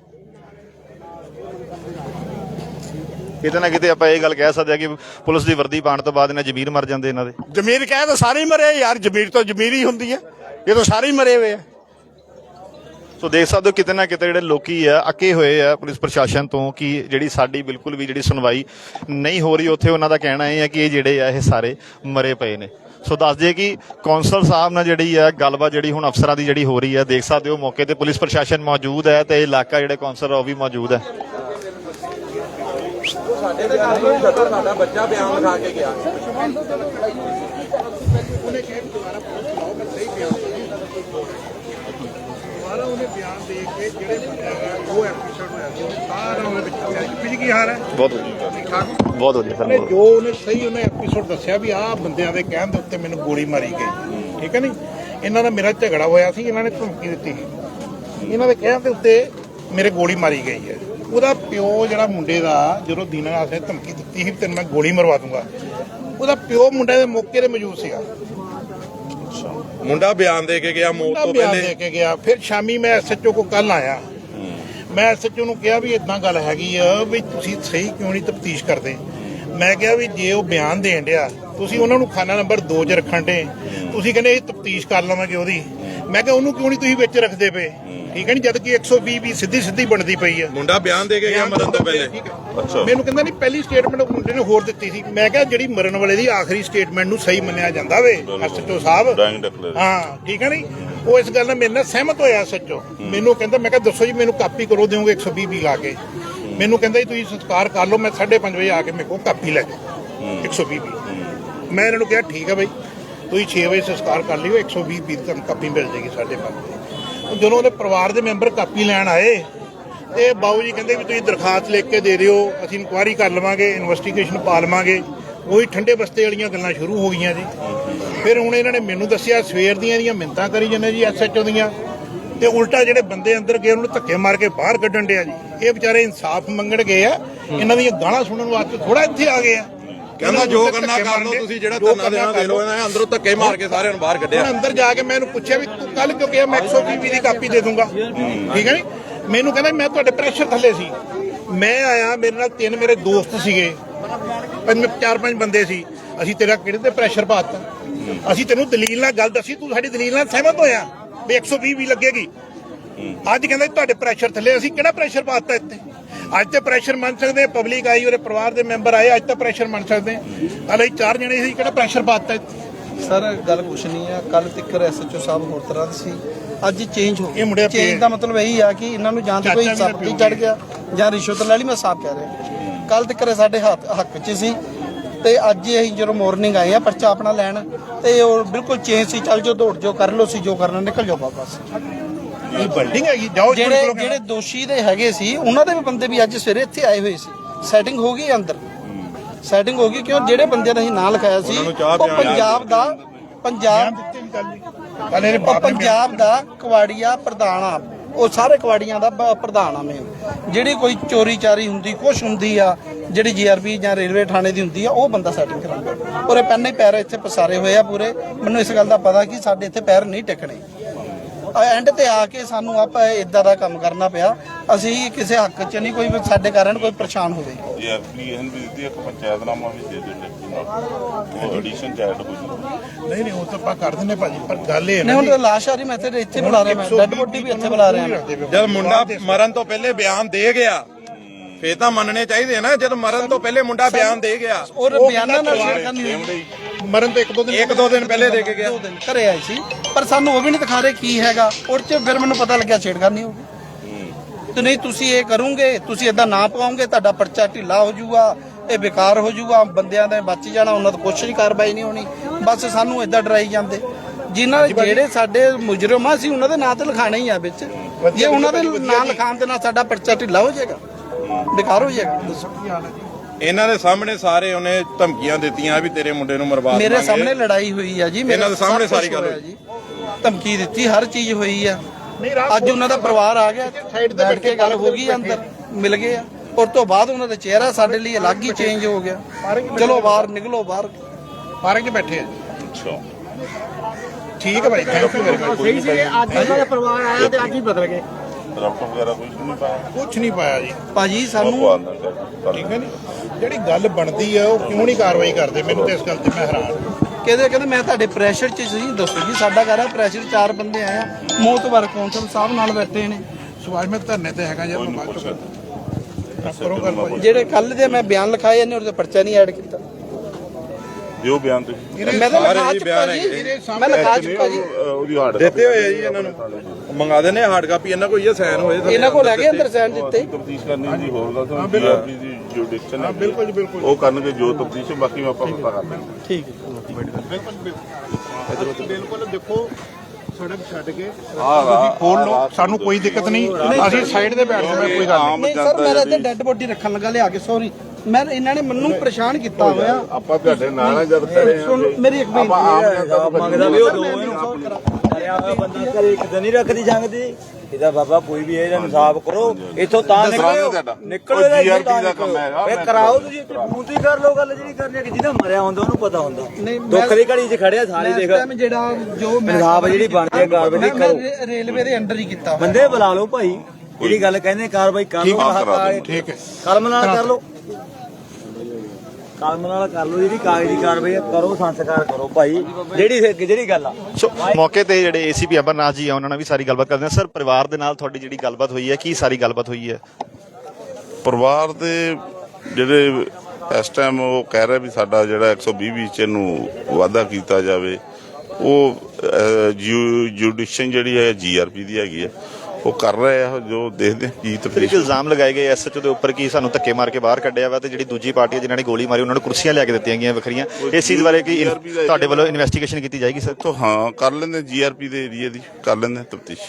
ਕਿਤੇ ਨਾ ਕਿਤੇ ਆਪਾਂ ਇਹ ਗੱਲ ਕਹਿ ਸਕਦੇ ਆ ਕਿ ਪੁਲਿਸ ਦੀ ਵਰਦੀ ਪਾਉਣ ਤੋਂ ਬਾਅਦ ਇਹਨਾਂ ਜ਼ਮੀਰ ਮਰ ਜਾਂਦੇ ਇਹਨਾਂ ਦੇ। ਜ਼ਮੀਰ ਕਹੇ ਤਾਂ ਸਾਰੇ ਹੀ ਮਰੇ ਯਾਰ ਜ਼ਮੀਰ ਤੋਂ ਜ਼ਮੀਰ ਹੀ ਹੁੰਦੀ ਹੈ ਇਹ ਤਾਂ ਸਾਰੇ ਹੀ ਮਰੇ ਹੋਏ ਆ। ਸੋ ਦੇਖ ਸਕਦੇ ਹੋ ਕਿਤੇ ਨਾ ਕਿਤੇ ਜਿਹੜੇ ਲੋਕੀ ਆ ਅੱਕੇ ਹੋਏ ਆ ਪੁਲਿਸ ਪ੍ਰਸ਼ਾਸਨ ਤੋਂ ਕਿ ਜਿਹੜੀ ਸਾਡੀ ਬਿਲਕੁਲ ਵੀ ਜਿਹੜੀ ਸੁਣਵਾਈ ਨਹੀਂ ਹੋ ਰਹੀ ਉੱਥੇ ਉਹਨਾਂ ਦਾ ਕਹਿਣਾ ਇਹ ਹੈ ਕਿ ਇਹ ਜਿਹੜੇ ਆ ਇਹ ਸਾਰੇ ਮਰੇ ਪਏ ਨੇ। ਸੋ ਦੱਸ ਦਈਏ ਕਿ ਕੌਂਸਲ ਸਾਹਿਬ ਨਾਲ ਜਿਹੜੀ ਹੈ ਗੱਲਬਾਤ ਜਿਹੜੀ ਹੁਣ ਅਫਸਰਾਂ ਦੀ ਜਿਹੜੀ ਹੋ ਰਹੀ ਹੈ ਦੇਖ ਸਕਦੇ ਹੋ ਮੌਕੇ ਤੇ ਪੁਲਿਸ ਪ੍ਰਸ਼ਾਸਨ ਮੌਜੂਦ ਹੈ ਤੇ ਇਲਾਕਾ ਜਿਹੜੇ ਕੌਂਸਲਰ ਆ ਉਹ ਵੀ ਮੌਜੂਦ ਹੈ। ਸਾਡਾ ਬੱਚਾ ਬਿਆਨ ਲਿਖਾ ਕੇ ਗਿਆ ਉਹਨੇ ਕਿਹਾ ਕਿ ਦੁਬਾਰਾ ਪੁਲਿਸ ਲਾਓ ਮੈਂ ਸਹੀ ਬਿਆਨ ਦੁਬਾਰਾ ਉਹਨੇ ਬਿਆਨ ਦੇ ਕੇ ਜਿਹੜੇ ਬੰਦੇ ਹੈਗਾ ਉਹ ਐਪੀਸੋਡ ਹੋਇਆ ਸੀ ਉਹਨੇ ਸਾਰਾ ਉਹਨੇ ਵਿੱਚ ਕਿਹਾ ਕਿ ਪਿਛ ਕੀ ਹਾਲ ਹੈ? ਬਹੁਤ ਵਧੀਆ ਠੀਕ ਠਾਕ ਬਹੁਤ ਵਧੀਆ ਉਹਨੇ ਜੋ ਉਹਨੇ ਸਹੀ ਉਹਨੇ ਐਪੀਸੋਡ ਦੱਸਿਆ ਵੀ ਆਹ ਬੰਦਿਆਂ ਦੇ ਕਹਿਣ ਦੇ ਉੱਤੇ ਮੈਨੂੰ ਗੋਲੀ ਮਾਰੀ ਗਈ। ਠੀਕ ਹੈ ਨਹੀਂ ਇਹਨਾਂ ਦਾ ਮੇਰਾ ਝਗੜਾ ਹੋਇਆ ਸੀ ਇਹਨਾਂ ਨੇ ਧਮਕੀ ਦਿੱਤੀ। ਇਹਨਾਂ ਦੇ ਕਹਿਣ ਦੇ ਉੱਤੇ ਮੇਰੇ ਗੋਲੀ ਮਾਰੀ ਗਈ ਹੈ। ਉਹਦਾ ਪਿਓ ਜਿਹੜਾ ਮੁੰਡੇ ਦਾ ਜਦੋਂ ਦੀਨਾਨਾਥ ਨੇ ਧਮਕੀ ਦਿੱਤੀ ਸੀ ਤੈਨੂੰ ਮੈਂ ਗੋਲੀ ਮਰਵਾ ਦੂੰਗਾ। ਉਹਦਾ ਪਿਓ ਮੁੰਡੇ ਦੇ ਮੌਕੇ ਤੇ ਮੌਜੂਦ ਸੀਗਾ। ਮੁੰਡਾ ਬਿਆਨ ਦੇ ਕੇ ਗਿਆ ਮੌਤ ਤੋਂ ਬਿਆਨ ਪਹਿਲੇ? ਦੇ ਕੇ ਗਿਆ। ਫਿਰ ਸ਼ਾਮੀ ਮੈਂ ਐਸਐਚਓ ਕੋ ਕੱਲ ਆਇਆ। ਮੈਂ ਐਸਐਚਓ ਨੂੰ ਕਿਹਾ ਵੀ ਇਦਾਂ ਗੱਲ ਹੈਗੀ ਆ ਵੀ ਤੁਸੀਂ ਸਹੀ ਕਿਉਂ ਨਹੀਂ ਤਫਤੀਸ਼ ਕਰਦੇ? ਮੈਂ ਕਿਹਾ ਵੀ ਜੇ ਉਹ ਬਿਆਨ ਦੇਣ ਡਿਆ ਤੁਸੀਂ ਉਹਨਾਂ ਨੂੰ ਖਾਨਾ ਨੰਬਰ 2 'ਚ ਰੱਖਣ ਦੇ ਤੁਸੀਂ ਕਹਿੰਦੇ ਇਹ ਤਫਤੀਸ਼ ਕਰ ਲਵਾਂਗੇ ਉਹਦੀ। ਮੈਂ ਕਿਹਾ ਉਹਨੂੰ ਕਿਉਂ ਨਹੀਂ ਤੁਸੀਂ ਵਿੱਚ ਰੱਖਦੇ ਪਏ? ਠੀਕ ਹੈ ਨਹੀਂ ਜਦ ਕਿ 120 ਵੀ ਸਿੱਧੀ ਸਿੱਧੀ ਬਣਦੀ ਪਈ ਆ। ਮੁੰਡਾ ਬਿਆਨ ਦੇ ਕੇ ਗਿਆ ਮਰਨ ਤੋਂ ਪਹਿਲੇ। ਹੈ। ਮੈਨੂੰ ਕਹਿੰਦਾ ਨਹੀਂ ਪਹਿਲੀ ਸਟੇਟਮੈਂਟ ਮੁੰਡੇ ਨੇ ਹੋਰ ਦਿੱਤੀ ਸੀ। ਮੈਂ ਕਿਹਾ ਜਿਹੜੀ ਮਰਨ ਵਾਲੇ ਦੀ ਆਖਰੀ ਸਟੇਟਮੈਂਟ ਨੂੰ ਸਹੀ ਮੰਨਿਆ ਜਾਂਦਾ ਵੇ ਐਸਐਚਓ ਸਾਹਿਬ। ਹਾਂ ਠੀਕ ਹੈ ਨਹੀਂ ਉਹ ਇਸ ਗੱਲ ਨਾਲ ਮੇਰੇ ਨਾਲ ਸਹਿਮਤ ਹੋਇਆ ਐਸਐਚਓ ਮੈਨੂੰ ਕਹਿੰਦਾ ਮੈਂ ਕਿਹਾ ਦੱਸੋ ਜੀ ਮੈਨੂੰ ਕਾਪੀ ਕਰੋ ਦਿਓਗੇ 120 ਵੀ ਲਾ ਕੇ। ਮੈਨੂੰ ਕਹਿੰਦਾ ਜੀ ਤੁਸੀਂ ਸੰਸਕਾਰ ਕਰ ਲਓ ਮੈਂ 5:30 ਵਜੇ ਆ ਕੇ ਮੇਰੇ ਕੋਲ ਕਾਪੀ ਲੈ ਜਾਓ 120 ਵੀ। ਮੈਂ ਇਹਨਾਂ ਨੂੰ ਕਿਹਾ ਠੀਕ ਹੈ ਬਈ। ਤੁਸੀਂ 6 ਵਜੇ ਸੰਸਕਾਰ ਕਰ ਲਿਓ 120 ਵੀ ਤੁਹਾਨੂੰ ਕਾਪੀ ਮਿਲ ਜੇਗੀ 5:30 ਵਜੇ ਜਦੋਂ ਉਹਦੇ ਪਰਿਵਾਰ ਦੇ ਮੈਂਬਰ ਕਾਪੀ ਲੈਣ ਆਏ, ਤੇ ਬਾਊ ਜੀ ਕਹਿੰਦੇ ਵੀ ਤੁਸੀਂ ਦਰਖਾਸਤ ਲਿਖ ਕੇ ਦੇ ਦਿਓ, ਅਸੀਂ ਇਨਕੁਆਇਰੀ ਕਰ ਲਵਾਂਗੇ ਇਨਵੈਸਟੀਗੇਸ਼ਨ ਪਾ ਲਵਾਂਗੇ। ਉਹੀ ਠੰਡੇ ਬਸਤੇ ਵਾਲੀਆਂ ਗੱਲਾਂ ਸ਼ੁਰੂ ਹੋ ਗਈਆਂ ਜੀ। ਫਿਰ ਹੁਣ ਇਹਨਾਂ ਨੇ ਮੈਨੂੰ ਦੱਸਿਆ, ਸਵੇਰ ਦੀਆਂ ਦੀਆਂ ਮਿੰਤਾਂ ਕਰੀ ਜਾਂਦੇ ਜੀ ਐਸਐਚਓ ਦੀਆਂ। ਤੇ ਉਲਟਾ ਜਿਹੜੇ ਬੰਦੇ ਅੰਦਰ ਗਏ, ਉਹਨੂੰ ਧੱਕੇ ਮਾਰ ਕੇ ਬਾਹਰ ਕੱਢਣ ਡਿਆ ਜੀ। ਇਹ ਵਿਚਾਰੇ ਇਨਸਾਫ ਮੰਗਣ ਗਏ ਆ, ਇਹਨਾਂ ਦੀਆਂ ਗਾਲਾਂ ਸੁਣਨ ਵਾਸਤੇ ਥੋੜਾ ਇੱਥੇ ਆ ਗਏ ਆ। ਕਹਿੰਦਾ ਜੋ ਕਰਨਾ ਕਰ ਲਓ ਤੁਸੀਂ ਜਿਹੜਾ ਧਰਨਾ ਦੇਣਾ ਦੇ ਲਓ ਇਹਨਾਂ ਅੰਦਰੋਂ ਧੱਕੇ ਮਾਰ ਕੇ ਸਾਰਿਆਂ ਨੂੰ ਬਾਹਰ ਕੱਢਿਆ। ਅੰਦਰ ਜਾ ਕੇ ਮੈਂ ਇਹਨੂੰ ਪੁੱਛਿਆ ਵੀ ਤੂੰ ਕੱਲ ਕਿਉਂ ਕਿਹਾ ਮੈਂ 120 ਦੀ ਕਾਪੀ ਦੇ ਦੂੰਗਾ। ਠੀਕ ਹੈ ਨੀ? ਮੈਨੂੰ ਕਹਿੰਦਾ ਮੈਂ ਤੁਹਾਡੇ ਪ੍ਰੈਸ਼ਰ ਥੱਲੇ ਸੀ। ਮੈਂ ਆਇਆ ਮੇਰੇ ਨਾਲ ਤਿੰਨ ਮੇਰੇ ਦੋਸਤ ਸੀਗੇ। ਪੰਜ ਚਾਰ ਪੰਜ ਬੰਦੇ ਸੀ। ਅਸੀਂ ਤੇਰਾ ਕਿਹੜੇ ਤੇ ਪ੍ਰੈਸ਼ਰ ਪਾਤਾ ਅਸੀਂ ਤੈਨੂੰ ਦਲੀਲ ਨਾਲ ਗੱਲ ਦੱਸੀ ਤੂੰ ਸਾਡੀ ਦਲੀਲ ਨਾਲ ਸਹਿਮਤ ਹੋਇਆ ਵੀ 120 ਵੀ ਲੱਗੇਗੀ। ਅੱਜ ਕਹਿੰਦਾ ਤੁਹਾਡੇ ਪ੍ਰੈਸ਼ਰ ਥੱਲੇ ਅਸੀਂ ਕਿਹੜਾ ਪ੍ਰੈਸ਼ਰ ਪਾਤਾ ਇੱਥੇ? ਅੱਜ ਤੇ ਪ੍ਰੈਸ਼ਰ ਮੰਨ ਸਕਦੇ ਆ ਪਬਲਿਕ ਆਈ ਉਹਦੇ ਪਰਿਵਾਰ ਦੇ ਮੈਂਬਰ ਆਏ ਅੱਜ ਤਾਂ ਪ੍ਰੈਸ਼ਰ ਮੰਨ ਸਕਦੇ ਆ। ਹਲੇ ਚਾਰ ਜਣੇ ਸੀ ਕਿਹੜਾ ਪ੍ਰੈਸ਼ਰ ਪਾਤਾ ਸਰ ਗੱਲ ਕੁਛ ਨਹੀਂ ਆ। ਕੱਲ ਤੱਕ ਐਸਐਚਓ ਸਾਹਿਬ ਹੋਰ ਤਰ੍ਹਾਂ ਦੇ ਸੀ। ਅੱਜ ਚੇਂਜ ਹੋ ਮੁੰਡੇ ਚੇਂਜ ਦਾ ਮਤਲਬ ਇਹੀ ਆ ਕਿ ਇਹਨਾਂ ਨੂੰ ਜਾਂ ਤਾਂ ਕੋਈ ਨਾ ਚੜ ਗਿਆ ਜਾਂ ਰਿਸ਼ਵਤ ਲੈ ਲਈ ਮੈਂ ਸਾਫ਼ ਕਹਿ ਰਿਹਾ। ਕੱਲ ਤੱਕ ਸਾਡੇ ਹੱਥ ਹੱਕ 'ਚ ਸੀ। ਤੇ ਅੱਜ ਅਸੀਂ ਜਦੋਂ ਮਾਰਨਿੰਗ ਆਏ ਆ ਪਰਚਾ ਆਪਣਾ ਲੈਣ ਤੇ ਉਹ ਬਿਲਕੁਲ ਚੇਂਜ ਸੀ। ਚੱਲ ਜੋ ਦੌੜ ਜੋ ਕਰ ਲੋ ਸੀ ਜੋ ਕਰਨਾ ਨਿਕਲ ਜਾਓ ਵਾਪਸ। ਇਹ ਬਿਲਡਿੰਗ ਹੈਗੀ? ਜਾਓ ਜਿਹੜੇ ਜਿਹੜੇ ਦੋਸ਼ੀ ਦੇ ਹੈਗੇ ਸੀ ਉਹਨਾਂ ਦੇ ਵੀ ਬੰਦੇ ਵੀ ਅੱਜ ਸਵੇਰੇ ਇੱਥੇ ਆਏ ਹੋਏ ਸੀ। ਸੈਟਿੰਗ ਹੋ ਗਈ ਅੰਦਰ। ਸੈਟਿੰਗ ਹੋ ਗਈ ਕਿਉਂ? ਜਿਹੜੇ ਬੰਦੇ ਦਾ ਅਸੀਂ ਨਾਂ ਲਿਖਾਇਆ ਸੀ ਉਹ ਪੰਜਾਬ ਦਾ ਪੰਜਾਬ ਉਹ ਪੰਜਾਬ ਦਾ ਕਵਾੜੀਆ ਪ੍ਰਧਾਨ ਆ। ਉਹ ਸਾਰੇ ਕਵਾੜੀਆਂ ਦਾ ਪ੍ਰਧਾਨ ਆ ਮੈਂ ਜਿਹੜੀ ਕੋਈ ਚੋਰੀ ਚਾਰੀ ਹੁੰਦੀ ਕੁਛ ਹੁੰਦੀ ਆ ਜਿਹੜੀ ਜੀਆਰਪੀ ਜਾਂ ਰੇਲਵੇ ਥਾਣੇ ਦੀ ਹੁੰਦੀ ਆ ਉਹ ਬੰਦਾ ਸੈਟਿੰਗ ਕਰਾਉਂਦਾ। ਔਰ ਇਹ ਪਹਿਲੇ ਪੈਰ ਇੱਥੇ ਪਸਾਰੇ ਹੋਏ ਆ ਪੂਰੇ। ਮੈਨੂੰ ਇਸ ਗੱਲ ਦਾ ਪਤਾ ਕਿ ਸਾਡੇ ਇੱਥੇ ਪੈਰ ਨਹੀਂ ਟਿਕਣੇ। ਐਂਡ ਤੇ ਆ ਕੇ ਸਾਨੂੰ ਆਪਾਂ ਇਦਾਂ ਦਾ ਕੰਮ ਕਰਨਾ ਪਿਆ। ਅਸੀਂ ਕਿਸੇ ਹੱਕ 'ਚ ਨਹੀਂ ਕੋਈ ਸਾਡੇ ਕਾਰਨ ਕੋਈ ਪਰੇਸ਼ਾਨ ਹੋਵੇ। ਇਹ ਐਪਲੀਕੇਸ਼ਨ ਵੀ ਦਿੱਤੀ ਇੱਕ ਪੰਚਾਇਤਨਾਮਾ ਵੀ ਦੇ ਦਿੰਦੇ ਉਹ ਐਡੀਸ਼ਨ ਚ ਐਡ ਹੋ ਜੂਗਾ ਨਹੀਂ ਨਹੀਂ ਉਹ ਤਾਂ ਆਪਾਂ ਕਰ ਦਿੰਦੇ ਭਾਜੀ ਪਰ ਗੱਲ ਇਹ ਹੈ ਨਹੀਂ ਨਾ ਹੁਣ ਤਾਂ ਲਾਸ਼ ਆ ਰਹੀ ਮੈਂ ਇੱਥੇ ਇੱਥੇ ਬੁਲਾ ਰਿਹਾ ਮੈਂ ਡੈਡ ਬੋਡੀ ਵੀ ਇੱਥੇ ਬੁਲਾ ਰਿਹਾ ਮੈਂ। ਜਦ ਮੁੰਡਾ ਮਰਨ ਤੋਂ ਪਹਿਲੇ ਬਿਆਨ ਦੇ ਗਿਆ ਫੇਰ ਤਾਂ ਮੰਨਣੇ ਚਾਹੀਦੇ ਨਾ ਜਦ ਮਰਨ ਤੋਂ ਪਹਿਲੇ ਮੁੰਡਾ ਬਿਆਨ ਦੇ ਗਿਆ। ਔਰ ਬਿਆਨਾਂ ਨਾਲ ਸ਼ੇਅਰ ਕਰਨੀ ਹੋਈ ਮਰਨ ਤੋਂ ਇੱਕ ਦੋ ਦਿਨ ਇੱਕ ਦੋ ਦਿਨ ਪਹਿਲੇ ਦੇ ਕੇ ਗਿਆ। ਦੋ ਦਿਨ ਘਰੇ ਆਏ ਸੀ। ਪਰ ਸਾਨੂੰ ਉਹ ਵੀ ਨਹੀਂ ਦਿਖਾ ਰਹੇ ਕੀ ਹੈਗਾ। ਉਹ ਚ ਫਿਰ ਮੈਨੂੰ ਪਤਾ ਲੱਗਿਆ ਛੇੜਖਾਨੀ ਹੋ ਗਈ। ਤੇ ਨਹੀਂ ਤੁਸੀਂ ਇਹ ਕਰੋਗੇ ਤੁਸੀਂ ਇਦਾਂ ਨਾ ਪਾਓਗੇ ਤੁਹਾਡਾ ਪਰਚਾ ਢਿੱਲਾ ਹੋ ਜਾਊਗਾ ਇਹ ਬੇਕਾਰ ਹੋ ਜਾਊਗਾ ਬੰਦਿਆਂ ਦੇ ਬਚ ਜਾਣਾ ਉਹਨਾਂ ਤੋਂ ਕੁਛ ਨਹੀਂ ਕਾਰਵਾਈ ਨਹੀਂ ਹੋਣੀ। ਬਸ ਸਾਨੂੰ ਇਦਾਂ ਡਰਾਈ ਜਾਂਦੇ। ਜਿਨ੍ਹਾਂ ਜਿਹੜੇ ਸਾਡੇ ਮੁਜਰਮ ਆ ਸੀ ਉਹਨਾਂ ਦੇ ਨਾਂ ਤੇ ਲਿਖਾਣੇ ਹੀ ਆ ਵਿੱਚ। ਜੇ ਉਹਨਾਂ ਦੇ ਨਾਂ ਲਿਖਾਣ ਦੇ ਨਾਲ ਸਾਡਾ ਪਰਚਾ ਢਿੱਲਾ ਹੋ ਜਾਏਗਾ ਬੇਕਾਰ ਹੋ ਜਾਏਗਾ। ਦੱਸੋ ਇਹਨਾਂ ਦੇ ਸਾਹਮਣੇ ਸਾਰੇ ਉਹਨੇ ਧਮਕੀਆਂ ਦਿੱਤੀਆਂ ਵੀ ਤੇਰੇ ਮੁੰਡੇ ਨੂੰ ਮਰਵਾ ਮੇਰੇ ਦੇਵਾਂਗੇ। ਸਾਹਮਣੇ ਲੜਾਈ ਹੋਈ ਆ ਜੀ ਮੇਰੇ ਇਹਨਾਂ ਦੇ ਸਾਹਮਣੇ ਸਭ ਕੁਛ ਸਾਰੀ ਗੱਲ ਹੋਇਆ। ਜੀ। ਧਮਕੀ ਦਿੱਤੀ ਹਰ ਚੀਜ਼ ਹੋਈ ਆ। ਅੱਜ ਉਹਨਾਂ ਦਾ ਪਰਿਵਾਰ ਆ ਗਿਆ ਸਾਈਡ ਤੇ ਬੈਠ ਕੇ ਗੱਲ ਹੋ ਗਈ ਅੰਦਰ ਮਿਲ ਗਏ ਆ। ਉਸ ਤੋਂ ਬਾਅਦ ਉਹਨਾਂ ਦਾ ਚਿਹਰਾ ਸਾਡੇ ਲਈ ਅਲੱਗ ਹੀ ਚੇਂਜ ਹੋ ਗਿਆ। ਚਲੋ ਬਾਹਰ ਨਿਕਲੋ ਬਾਹਰ। ਪਾਰਕ 'ਚ ਬੈਠੇ ਆ ਅੱਛਾ। ਠੀਕ ਹੈ ਭਾਈ ਥੈਂਕ ਯੂ ਵੈਰੀ ਮਚ ਸਹੀ ਸੀ ਅੱਜ ਉਹਨਾਂ ਦਾ ਪਰਿਵਾਰ ਆਇਆ ਤੇ ਅੱਜ ਹੀ ਬਦਲ ਗਏ। ਰਫਟ ਵਗੈਰਾ ਕੁਝ ਨਹੀਂ ਪਾਇਆ? ਕੁਝ ਨਹੀਂ ਪਾਇਆ ਜੀ। ਭਾਜੀ ਸਾਨੂੰ ਕਰ ਠੀਕ ਹੈ ਨੀ ਜਿਹੜੀ ਗੱਲ ਬਣਦੀ ਆ ਉਹ ਕਿਉਂ ਨਹੀਂ ਕਾਰਵਾਈ ਕਰਦੇ? ਮੈਨੂੰ ਤੇ ਇਸ ਗੱਲ ਤੇ ਮੈਂ ਹੈਰਾਨ ਹਾਂ। ਕਹਿੰਦੇ ਕਹਿੰਦੇ ਮੈਂ ਤੁਹਾਡੇ ਪ੍ਰੈਸ਼ਰ 'ਚ ਸੀ। ਦੱਸੋ ਜੀ ਸਾਡਾ ਘਰ ਆ ਪ੍ਰੈਸ਼ਰ ਚਾਰ ਬੰਦੇ ਆਏ ਆ। ਮੋਤਬਰ ਕੌਂਸਲ ਸਾਹਿਬ ਨਾਲ ਬੈਠੇ ਨੇ। ਸੁਭਾਸ਼ ਮੈਂ ਧਰਨੇ ਤੇ ਹੈਗਾ ਯਾਰ ਮੈਂ ਬਾਅਦ ਚੋਂ ਕਰਦਾ। ਕਰੋ ਗੱਲ ਭਾਜੀ। ਜਿਹੜੇ ਕੱਲ ਦੇ ਮੈਂ ਬਿਆਨ ਲਿਖਾਏ ਨੇ ਉਹਦੇ ਪਰਚਾ ਨਹੀਂ ਐਡ ਕੀਤਾ। ਦਿਓ ਬਿਆਨ ਤੁਸੀਂ। ਮੈਂ ਤਾਂ ਲਿਖਾ ਚੁੱਕਾ ਜੀ। ਮੈਂ ਲਿਖਾ ਚੁੱਕਾ ਜੀ। ਉਹ- ਉਹਦੀ ਹਾਰਡ ਦਿੱਤੇ ਹੋਏ ਆ ਜੀ ਇਹਨਾਂ ਨੂੰ। ਮੰਗਾ ਦਿੰਦੇ ਹਾਰਡ ਕਾਪੀ ਇਹਨਾਂ ਕੋਈ ਸਾਈਨ ਹੋਏ ਥੱਲੇ। ਇਹਨਾਂ ਕੋਲ ਹੈਗੇ ਅੰਦਰ ਸੈਨ ਦਿੱਤੇ। ਤਫਤੀਸ਼ ਕਰਨੀ ਜੀ ਹੋਰ ਗੱਲ ਤਾਂ ਬੀਆਰਪੀ ਦੀ ਜੁਡੀਸ਼ਨ ਹੈ ਬਿਲਕੁਲ ਜੀ ਬਿਲਕੁਲ। ਉਹ ਕਰਨਗੇ ਜੋ ਤਫਤੀਸ਼ ਬਾਕੀ ਮੈਂ ਆਪਾਂ ਪਤਾ ਕਰ ਦਾਂਗੇ ਠੀਕ ਬਿਲਕੁਲ ਦੇਖੋ ਸੜਕ ਛੱਡ ਕੇ ਤੁਸੀਂ ਖੋਲ ਲਓ ਸਾਨੂੰ ਕੋਈ ਦਿੱਕਤ ਨਹੀਂ। ਅਸੀਂ ਸਾਈਡ ਤੇ ਬੈਠ ਜਾਵਾਂਗੇ ਕੋਈ ਗੱਲ ਨਹੀਂ। ਨਹੀਂ ਸਰ ਮੈਂ ਇੱਥੇ ਡੈੱਡ ਬੋਡੀ ਰੱਖਣ ਲੱਗਾ ਲਿਆ ਕੇ ਸੌਰੀ ਮੈਂ ਇਹਨਾਂ ਨੇ ਮੈਨੂੰ ਪਰੇਸ਼ਾਨ ਕੀਤਾ ਹੋਇਆ। ਆਪਾਂ ਤੁਹਾਡੇ ਨਾਲ ਆ ਜਦ ਖੜੇ ਸੁਣ ਮੇਰੀ ਇੱਕ ਬੇਨਤੀ ਹੈ ਮੰਗਦਾ ਵੀ ਉਹ ਦੋ ਇਹਨੂੰ ਅਰਿਆ ਹੋਇਆ ਬੰਦਾ ਘਰੇ ਇੱਕ ਦਿਨ ਹੀ ਰੱਖਦੀ ਜੰਗਦੀ ਇਹਦਾ ਬਾਬਾ ਕੋਈ ਵੀ ਇਹਦਾ ਇਨਸਾਫ ਕਰੋ। ਇੱਥੋਂ ਤਾਂ। ਨਿਕਲੋ ਉਹ ਇਹਦਾ ਇੱਥੋਂ ਦਾ ਨਿਕਲੋ। ਕੰਮ ਇਹ ਮੈਂ ਕਰਾਓ ਤੁਸੀਂ ਪੂਤੀ ਕਰ ਲਓ ਗੱਲ ਜਿਹੜੀ ਕਰਨੀ ਹੈ। ਕਿ ਜਿਹਦਾ ਮਰਿਆ ਹੁੰਦਾ ਉਹਨੂੰ ਪਤਾ ਹੁੰਦਾ। ਦੁੱਖ ਦੀ ਘੜੀ 'ਚ ਖੜਿਆ ਸਾਰੇ ਦੇਖ। ਟਾਈਮ ਜਿਹੜਾ ਜੋ ਇਨਸਾਫ ਜਿਹੜੀ ਬਣਦੀ ਹੈ ਕਾਰਵਾਈ ਮੈਂ ਕਰੋ ਰੇਲਵੇ ਦੇ ਅੰਡਰ ਹੀ ਕੀਤਾ। ਬੰਦੇ ਬੁਲਾ ਲਓ ਭਾਈ। ਜਿਹੜੀ ਗੱਲ ਕਹਿੰਦੇ ਕਾਰਵਾਈ ਕਰ ਲਓ ਹਾਂ, ਹੱਥ ਕਰਾ ਆ ਦਿਓ, ਕੇ। ਕਲਮ ਨਾਲ ਕਰ ਲਓ। ਕਲਮ ਨਾਲ ਕਰ ਲਓ ਜਿਹੜੀ ਕਾਗਜ਼ੀ ਕਾਰਵਾਈ ਹੈ, ਕਰੋ ਸੰਸਕਾਰ ਕਰੋ ਭਾਈ। ਜਿਹੜੀ ਜਿਹੜੀ ਗੱਲ ਆ। ਸੋ ਮੌਕੇ ਤੇ ਜਿਹੜੇ ਏਸੀਪੀ ਅਮਰਨਾਥ ਜੀ ਆ ਉਹਨਾਂ ਨਾਲ ਵੀ ਸਾਰੀ ਗੱਲਬਾਤ ਕਰਦੇ ਆ। ਸਰ ਪਰਿਵਾਰ ਦੇ ਨਾਲ ਤੁਹਾਡੀ ਜਿਹੜੀ ਗੱਲਬਾਤ ਹੋਈ ਹੈ ਕੀ ਸਾਰੀ ਗੱਲਬਾਤ ਹੋਈ ਹੈ? ਪਰਿਵਾਰ ਦੇ ਜਿਹੜੇ ਇਸ ਟਾਈਮ ਉਹ ਕਹਿ ਰਿਹਾ ਵੀ ਸਾਡਾ ਜਿਹੜਾ 120 ਵਿੱਚ ਇਹਨੂੰ ਵਾਅਦਾ ਕੀਤਾ ਜਾਵੇ ਉਹ ਜੁਡੀਸ਼ਨ ਜਿਹੜੀ ਹੈ ਜੀਆਰਪੀ ਦੀ ਹੈਗੀ ਹੈ। ਉਹ ਕਰ ਰਹੇ ਆ ਜੋ ਦੇਖਦੇ ਕੀ ਤਫਤੀਸ਼ ਇਲਜ਼ਾਮ ਲਗਾਏ ਗਏ ਐਸਐਚਓ ਦੇ ਉੱਪਰ ਕਿ ਸਾਨੂੰ ਧੱਕੇ ਮਾਰ ਕੇ ਬਾਹਰ ਕੱਢਿਆ ਵਾ ਤੇ ਜਿਹੜੀ ਦੂਜੀ ਪਾਰਟੀ ਜਿਨ੍ਹਾਂ ਨੇ ਗੋਲੀ ਮਾਰੀ ਉਹਨਾਂ ਨੂੰ ਕੁਰਸੀਆਂ ਲਿਆ ਕੇ ਦਿੱਤੀਆਂ ਗਈਆਂ ਵੱਖਰੀਆਂ। ਇਸ ਚੀਜ਼ ਬਾਰੇ ਕੀ ਤੁਹਾਡੇ ਵੱਲੋਂ ਇਨਵੈਸਟੀਗੇਸ਼ਨ ਕੀਤੀ ਜਾਏਗੀ ਸਰ ਤੋਂ ਹਾਂ ਕਰ ਲੈਂਦੇ ਜੀਆਰਪੀ ਦੇ ਏਰੀਏ ਦੀ ਕਰ ਲੈਂਦੇ ਤਫਤੀਸ਼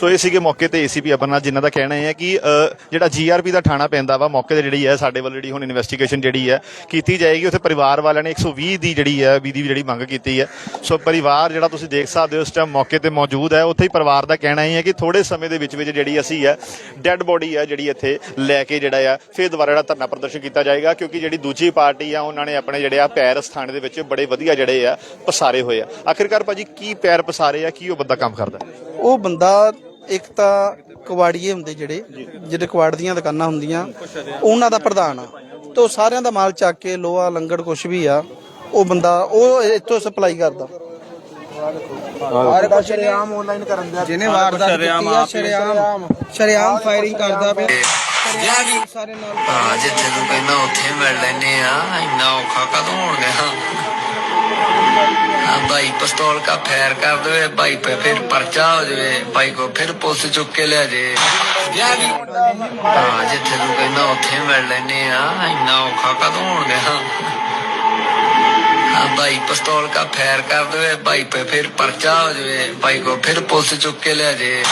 ਸੋ ਇਹ ਸੀਗੇ ਮੌਕੇ ਤੇ ਏਸੀਪੀ ਅਮਰਨਾਥ ਜਿਨ੍ਹਾਂ ਦਾ ਕਹਿਣਾ ਹੈ ਕਿ ਅ, ਜਿਹੜਾ ਜੀਆਰਪੀ ਦਾ ਥਾਣਾ ਪੈਂਦਾ ਵਾ ਮੌਕੇ ਤੇ ਜਿਹੜੀ ਹੈ ਸਾਡੇ ਵੱਲ ਜਿਹੜੀ ਹੁਣ ਇਨਵੈਸਟੀਗੇਸ਼ਨ ਜਿਹੜੀ ਹੈ ਕੀਤੀ ਜਾਏਗੀ। ਉੱਥੇ ਪਰਿਵਾਰ ਵਾਲਿਆਂ ਨੇ 120 ਦੀ ਜਿਹੜੀ ਹੈ ਵੀ ਦੀ ਜਿਹੜੀ ਮੰਗ ਕੀਤੀ ਹੈ। ਸੋ ਪਰਿਵਾਰ ਜਿਹੜਾ ਤੁਸੀਂ ਦੇਖ ਸਕਦੇ ਹੋ ਇਸ ਟਾਈਮ ਮੌਕੇ ਤੇ ਮੌਜੂਦ ਹੈ। ਉੱਥੇ ਹੀ ਪਰਿਵਾਰ ਦਾ ਕਹਿਣਾ ਇਹ ਹੈ ਕਿ ਥੋੜੇ ਸਮੇਂ ਦੇ ਵਿੱਚ ਵਿੱਚ ਜਿਹੜੀ ਅਸੀਂ ਹੈ ਡੈੱਡ ਬੋਡੀ ਹੈ ਜਿਹੜੀ ਇੱਥੇ ਲੈ ਕੇ ਜਿਹੜਾ ਆ ਫਿਰ ਦੁਬਾਰਾ ਜਿਹੜਾ ਧਰਨਾ ਪ੍ਰਦਰਸ਼ਨ ਕੀਤਾ ਜਾਏਗਾ। ਕਿਉਂਕਿ ਜਿਹੜੀ ਦੂਜੀ ਪਾਰਟੀ ਆ ਉਹਨਾਂ ਨੇ ਆਪਣੇ ਜਿਹੜੇ ਆ ਪੈਰ ਸਥਾਨ ਦੇ ਵਿੱਚ ਬੜੇ ਵਧੀਆ ਜਿਹੜੇ ਆ ਪਸਾਰੇ ਹੋਏ ਆ। ਆਖਿਰਕਾਰ ਭਾਜੀ ਕੀ ਪੈਰ ਪਸਾਰੇ ਆ? ਕੀ ਉਹ ਬੰਦਾ ਕੰਮ ਕਰਦਾ? ਉਹ ਬੰਦਾ ਇੱਕ ਤਾਂ ਕਵਾੜੀਏ ਹੁੰਦੇ ਜਿਹੜੇ ਜਿਹੜੇ ਕਵਾੜ ਦੀਆਂ ਦੁਕਾਨਾਂ ਹੁੰਦੀਆਂ ਉਹਨਾਂ ਦਾ ਪ੍ਰਧਾਨ ਆ। ਤੇ ਉਹ ਸਾਰਿਆਂ ਦਾ ਮਾਲ ਚੱਕ ਕੇ ਲੋਹਾ ਲੰਗੜ ਕੁਛ ਵੀ ਆ ਉਹ ਬੰਦਾ ਉਹ ਇੱਥੋਂ ਸਪਲਾਈ ਕਰਦਾ। ਹਰ ਕੁਛ ਆਮ ਆਨਲਾਈਨ ਕਰਨ ਦਾ ਜਿਹਨੇ ਵਾਰਦਾਤ ਕੀਤੀ ਆ ਸ਼ਰਿਆਮ ਸ਼ਰਿਆਮ। ਫਾਇਰਿੰਗ ਕਰਦਾ ਪਿਆ। ਸਾਰੇ ਨਾਲ ਆ ਜਿੱਥੇ ਤੂੰ ਕਹਿੰਦਾ ਉੱਥੇ ਮਿਲ ਲੈਨੇ ਆ। ਇੰਨਾ ਔਖਾ ਕਦੋਂ ਹੋਣ ਗਿਆ? ਭਾਈ ਪਿਸਤੌਲ ਕਾ ਫੈਰ ਕਰ ਦੇਵੇ ਭਾਈ ਪੇ ਫਿਰ ਪਰਚਾ ਹੋ ਜਾਵੇ ਭਾਈ ਕੋ ਫਿਰ ਪੁਲਿਸ ਚੁੱਕ ਕੇ ਲੈ ਜੇ। ਆ ਜਿੱਥੇ ਤੂੰ ਕਹਿੰਦਾ ਉੱਥੇ ਮਿਲ ਲੈਨੇ ਆ, ਇੰਨਾ ਔਖਾ ਕਦੋਂ ਹੋਣ ਗਿਆ? ਆ ਭਾਈ ਪਿਸਤੌਲ ਕਾ ਫੈਰ ਕਰ ਦੇਵੇ ਭਾਈ ਪੇ ਫਿਰ ਪਰਚਾ ਹੋ ਜਾਵੇ ਭਾਈ ਕੋ ਫਿਰ ਪੁਲਿਸ ਚੁੱਕ ਕੇ ਲੈ ਜੇ।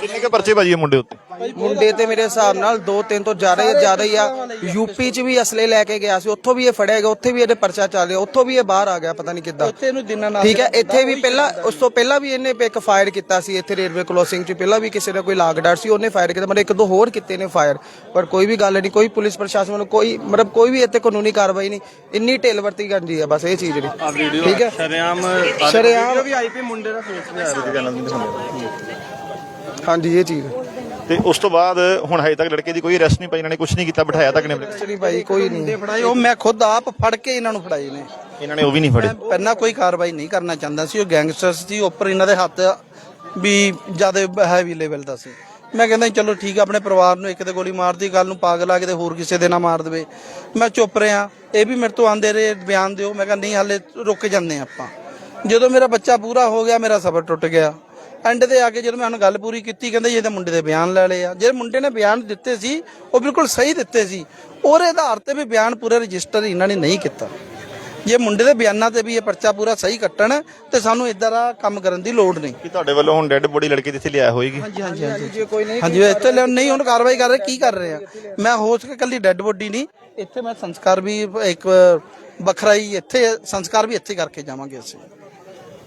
ਕਿੰਨੇ ਕੇ ਪਰਚੇ ਭਾਜੀ ਇਹ ਮੁੰਡੇ ਉੱਤੇ? ਮੁੰਡੇ ਤੇ ਮੇਰੇ ਹਿਸਾਬ ਨਾਲ 2-3 ਤੋਂ ਜ਼ਿਆਦਾ ਹੀ ਜ਼ਿਆਦਾ ਹੀ ਆ ਯੂਪੀ ਚ ਵੀ ਅਸਲੇ ਲੈ ਕੇ ਗਿਆ ਸੀ ਉੱਥੋਂ ਵੀ ਇਹ ਫੜਿਆ ਗਿਆ ਉੱਥੇ ਵੀ ਇਹਦੇ ਪਰਚਾ ਚੱਲ ਰਿਹਾ ਉੱਥੋਂ ਵੀ ਇਹ ਬਾਹਰ ਆ ਗਿਆ ਪਤਾ ਨਹੀਂ ਕਿੱਦਾਂ। ਉੱਥੇ ਇਹਨੂੰ ਦਿਨਾਂ ਨਾਲ ਠੀਕ ਹੈ ਇੱਥੇ ਵੀ ਪਹਿਲਾਂ ਉਸ ਤੋਂ ਪਹਿਲਾਂ ਵੀ ਇਹਨੇ ਇੱਕ ਫਾਇਰ ਕੀਤਾ ਸੀ ਇੱਥੇ ਰੇਲਵੇ ਕਲੋਸਿੰਗ 'ਚ ਪਹਿਲਾਂ ਵੀ ਕਿਸੇ ਦਾ ਕੋਈ ਲਾਗਡਾਰ ਸੀ ਉਹਨੇ ਫਾਇਰ ਕੀਤਾ ਮਤਲਬ ਇੱਕ ਦੋ ਹੋਰ ਕੀਤੇ ਨੇ ਫਾਇਰ ਪਰ ਕੋਈ ਵੀ ਗੱਲ ਨਹੀਂ ਕੋਈ ਪੁਲਿਸ ਪ੍ਰਸ਼ਾਸਨ ਵੱਲੋਂ ਕੋਈ ਮਤਲਬ ਕੋਈ ਵੀ ਇੱਥੇ ਕਾਨੂੰਨੀ ਕਾਰਵਾਈ ਨਹੀਂ ਇੰਨੀ ਢਿੱਲ ਵਰਤੀ ਜਾਂਦੀ ਹੈ ਬਸ ਇਹ ਚੀਜ਼ ਜਿਹੜੀ। ਠੀਕ ਹੈ? ਸ਼ਰਿਆਮ ਸ਼ਰੇਆਮ ਵੀ ਆਈਪੀ ਮੁੰਡੇ ਦਾ ਫੇਸ ਵੀ ਆ ਰਿਹਾ ਹਾਂਜੀ ਇਹ ਚੀਜ਼। ਤੇ ਉਸ ਤੋਂ ਬਾਅਦ ਹੁਣ ਹਜੇ ਤੱਕ ਲੜਕੇ ਦੀ ਕੋਈ ਅਰੈਸਟ ਨਹੀਂ ਪਈ ਇਹਨਾਂ ਨੇ ਕੁਝ ਨਹੀਂ ਕੀਤਾ ਬਿਠਾਇਆ ਤੱਕ ਨੇ? ਨਹੀਂ ਭਾਈ ਕੋਈ ਨਹੀਂ। ਫੜਾਈ ਉਹ ਮੈਂ ਖੁਦ ਆਪ ਫੜ ਕੇ ਇਹਨਾਂ ਨੂੰ ਫੜਾਏ ਨੇ। ਇਹਨਾਂ ਨੇ ਉਹ ਵੀ ਨਹੀਂ ਫੜੇ। ਮੈਂ ਪਹਿਲਾਂ ਕੋਈ ਕਾਰਵਾਈ ਨਹੀਂ ਕਰਨਾ ਚਾਹੁੰਦਾ ਸੀ ਉਹ ਗੈਂਗਸਟਰਸ ਸੀ ਉੱਪਰ ਇਹਨਾਂ ਦੇ ਹੱਥ ਵੀ ਜ਼ਿਆਦਾ ਹੈਵੀ ਲੈਵਲ ਦਾ ਸੀ। ਮੈਂ ਕਹਿੰਦਾ ਸੀ, ਚਲੋ ਠੀਕ ਆ, ਆਪਣੇ ਪਰਿਵਾਰ ਨੂੰ ਇੱਕ ਤੇ ਗੋਲੀ ਮਾਰਦੀ ਗੱਲ ਨੂੰ ਪਾਗਲ ਆ ਕਿਤੇ ਹੋਰ ਕਿਸੇ ਦੇ ਨਾ ਮਾਰ ਦੇਵੇ। ਮੈਂ ਚੁੱਪ ਰਿਹਾ ਇਹ ਵੀ ਮੇਰੇ ਤੋਂ ਆਂਦੇ ਰਹੇ ਬਿਆਨ ਦਿਓ। ਮੈਂ ਕਹਿੰਦਾ ਨਹੀਂ ਹਾਲੇ ਰੁਕ ਜਾਂਦੇ ਹਾਂ ਆਪਾਂ। ਜਦੋਂ ਮੇਰਾ ਬੱਚਾ ਪੂਰਾ ਹੋ ਗਿਆ ਮੇਰਾ ਸਬਰ ਟੁੱਟ ਗਿਆ। ਐਂਡ ਤੇ ਆ ਕੇ ਜਦੋਂ ਮੈਂ ਹੁਣ ਗੱਲ ਪੂਰੀ ਕੀਤੀ ਕਹਿੰਦੇ ਇਹ ਤਾਂ ਮੁੰਡੇ ਦੇ ਬਿਆਨ ਲੈ ਲਏ ਆ। ਜਿਹੜੇ ਮੁੰਡੇ ਨੇ ਬਿਆਨ ਦਿੱਤੇ ਸੀ ਉਹ ਬਿਲਕੁਲ ਸਹੀ ਦਿੱਤੇ ਸੀ। ਉਹਦੇ ਆਧਾਰ ਤੇ ਵੀ ਬਿਆਨ ਪੂਰਾ ਰਜਿਸਟਰ ਇਹਨਾਂ ਨੇ ਨਹੀਂ ਕੀਤਾ। ਜੇ ਮੁੰਡੇ ਦੇ ਬਿਆਨਾਂ ਤੇ ਵੀ ਇਹ ਪਰਚਾ ਪੂਰਾ ਸਹੀ ਕੱਟਣ ਤੇ ਸਾਨੂੰ ਇਦਾਂ ਦਾ ਕੰਮ ਕਰਨ ਦੀ ਲੋੜ ਨਹੀਂ। ਕਿ ਤੁਹਾਡੇ ਵੱਲੋਂ ਹੁਣ ਡੈੱਡ ਬੋਡੀ ਲੜਕੇ ਇੱਥੇ ਲਿਆ ਹੋਏਗੀ? ਹਾਂਜੀ ਹਾਂਜੀ ਹਾਂਜੀ ਜੇ ਕੋਈ ਨਹੀਂ ਹਾਂਜੀ ਇੱਥੇ ਲਿਆ- ਨਹੀਂ ਹੁਣ ਕਾਰਵਾਈ ਕਰ ਰਹੇ ਕੀ ਕਰ ਰਹੇ ਆ? ਮੈਂ ਹੋ ਸਕੇ ਕੱਲੀ ਡੈੱਡ ਬੋਡੀ ਨਹੀਂ ਇੱਥੇ ਮੈਂ ਸੰਸਕਾਰ ਵੀ ਇੱਕ ਵੱਖਰਾ ਹੀ ਇੱਥੇ ਸੰਸਕਾਰ ਵੀ ਇੱਥੇ ਕਰਕੇ ਜਾਵਾਂਗੇ ਅਸੀਂ।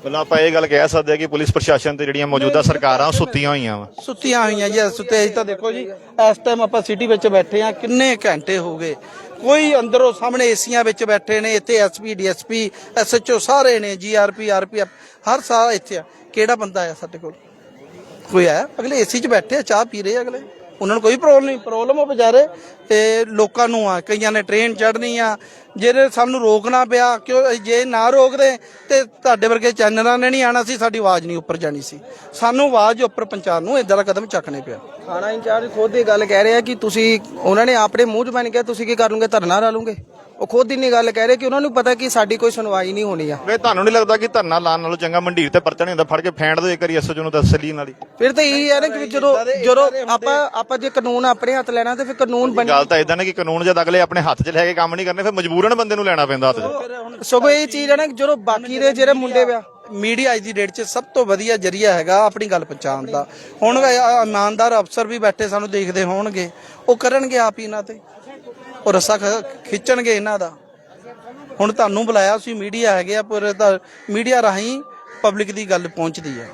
ਮਤਲਬ ਆਪਾਂ ਇਹ ਗੱਲ ਕਹਿ ਸਕਦੇ ਹਾਂ ਕਿ ਪੁਲਿਸ ਪ੍ਰਸ਼ਾਸਨ ਤੇ ਜਿਹੜੀਆਂ ਮੌਜੂਦਾ ਸਰਕਾਰਾਂ ਉਹ ਸੁੱਤੀਆਂ ਹੋਈਆਂ ਵਾ। ਸੁੱਤੀਆਂ ਹੋਈਆਂ ਜੀ ਸੁੱਤੇ ਅਸੀਂ ਤਾਂ ਦੇਖੋ ਜੀ ਇਸ ਟਾਈਮ ਆਪਾਂ ਸਿਟੀ ਵਿੱਚ ਬੈਠੇ ਆ ਕਿੰਨੇ ਘੰਟੇ ਹੋ ਗਏ। ਕੋਈ ਅੰਦਰੋਂ ਸਾਹਮਣੇ ਏਸੀਆਂ ਵਿੱਚ ਬੈਠੇ ਨੇ ਇੱਥੇ ਐਸਪੀ ਡੀਐਸਪੀ ਐਸਐਚਓ ਸਾਰੇ ਨੇ ਜੀਆਰਪੀ ਆਰਪੀਐਫ ਹਰ ਸਾਰਾ ਇੱਥੇ ਆ। ਕਿਹੜਾ ਬੰਦਾ ਆਇਆ ਸਾਡੇ ਕੋਲ? ਕੋਈ ਆਇਆ? ਅਗਲੇ ਏਸੀ 'ਚ ਬੈਠੇ ਆ ਚਾਹ ਪੀ ਰਹੇ ਆ ਅਗਲੇ। ਉਹਨਾਂ ਨੂੰ ਕੋਈ ਪ੍ਰੋਬਲਮ ਨਹੀਂ ਪ੍ਰੋਬਲਮ ਉਹ ਵਿਚਾਰੇ ਤੇ ਲੋਕਾਂ ਨੂੰ ਆ, ਕਈਆਂ ਨੇ ਟ੍ਰੇਨ ਚੜ੍ਹਨੀ ਆ ਜਿਹੜੇ ਸਾਨੂੰ ਰੋਕਣਾ ਪਿਆ, ਕਿਉਂ ਜੇ ਨਾ ਰੋਕਦੇ, ਤੇ ਤੁਹਾਡੇ ਵਰਗੇ ਚੈਨਲਾਂ ਨੇ ਨਹੀਂ ਆਣਾ ਸੀ, ਸਾਡੀ ਆਵਾਜ਼ ਨਹੀਂ ਉੱਪਰ ਜਾਣੀ ਸੀ। ਸਾਨੂੰ ਆਵਾਜ਼ ਉੱਪਰ ਪਹੁੰਚਾਉਣ ਨੂੰ ਇਦਾਂ ਦਾ ਕਦਮ ਚੱਕਣੇ ਪਿਆ। ਥਾਣਾ ਇੰਚਾਰਜ ਖੁਦ ਇਹ ਗੱਲ ਕਹਿ ਰਿਹਾ ਕਿ ਤੁਸੀਂ, ਉਹਨਾਂ ਨੇ ਆਪਣੇ ਮੂੰਹ ਜ਼ਬਾਨੀ ਕਿਹਾ, ਤੁਸੀਂ ਕੀ ਕਰ ਲੂਗੇ ਧਰਨਾ ਲਾ ਲੂਗੇ ਉਹ ਖੁਦ ਹੀ ਨਹੀਂ ਗੱਲ ਕਹਿ ਰਹੇ ਕਿ ਉਹਨਾਂ ਨੂੰ ਪਤਾ ਕਿ ਸਾਡੀ ਕੋਈ ਸੁਣਵਾਈ ਨਹੀਂ ਹੋਣੀ ਆ। ਵੇ ਤੁਹਾਨੂੰ ਨਹੀਂ ਲੱਗਦਾ ਕਿ ਧਰਨਾ ਲਾਉਣ ਨਾਲੋਂ ਚੰਗਾ ਮੰਡੀਰ ਤੇ ਪਰਚਾ ਨਹੀਂ ਹੁੰਦਾ? ਫੜ ਕੇ ਫੈਂਡ ਦੋ ਇੱਕ ਵਾਰੀ ਐਸਐਚਓ ਨੂੰ ਤਸੱਲੀ ਨਾਲ ਹੀ। ਫਿਰ ਤਾਂ ਇਹੀ ਹੈ ਨਾ ਕਿ ਜਦੋਂ ਜਦੋਂ ਆਪਾਂ ਆਪਾਂ ਜੇ ਕਾਨੂੰਨ ਆਪਣੇ ਹੱਥ ਲੈਣਾ ਤੇ ਫਿਰ ਕਾਨੂੰਨ ਬਣ ਗੱਲ ਤਾਂ ਇਦਾਂ ਨੇ ਕਿ ਕਾਨੂੰਨ ਜਦ ਅਗਲੇ ਆਪਣੇ ਹੱਥ 'ਚ ਲੈ ਕੇ ਕੰਮ ਨਹੀਂ ਕਰਨੇ ਫਿਰ ਮਜਬੂਰਨ ਬੰਦੇ ਨੂੰ ਲੈਣਾ ਪੈਂਦਾ ਹੱਥ 'ਚ। ਸਗੋਂ ਇਹ ਚੀਜ਼ ਹੈ ਨਾ ਕਿ ਜਦੋਂ ਬਾਕੀ ਦੇ ਜਿਹੜੇ ਮੁੰਡੇ ਵਿਆ ਮੀਡੀਆ ਅੱਜ ਦੀ ਡੇਟ 'ਚ ਸਭ ਤੋਂ ਵਧੀਆ ਜਰੀਆ ਹੈਗਾ ਆਪਣੀ ਗੱਲ ਪਹੁੰਚਾਉਣ ਦਾ। ਹੁਣ ਇਹ ਇਮਾਨਦਾਰ ਅਫਸਰ ਵੀ ਬੈਠੇ ਸਾਨੂੰ ਦੇਖਦੇ ਹੋਣਗੇ। ਉਹ ਕਰਨਗੇ ਆਪ ਹੀ ਇਹਨਾਂ ਤੇ। ਉਹ ਰਸਾ ਖ- ਖਿੱਚਣਗੇ ਇਹਨਾਂ ਦਾ। ਹੁਣ ਤੁਹਾਨੂੰ ਬੁਲਾਇਆ ਸੀ ਮੀਡੀਆ ਹੈਗੇ ਆ ਪਰ ਤਾਂ ਮੀਡੀਆ ਰਾਹੀਂ ਪਬਲਿਕ ਦੀ ਗੱਲ ਪਹੁੰਚਦੀ ਹੈ।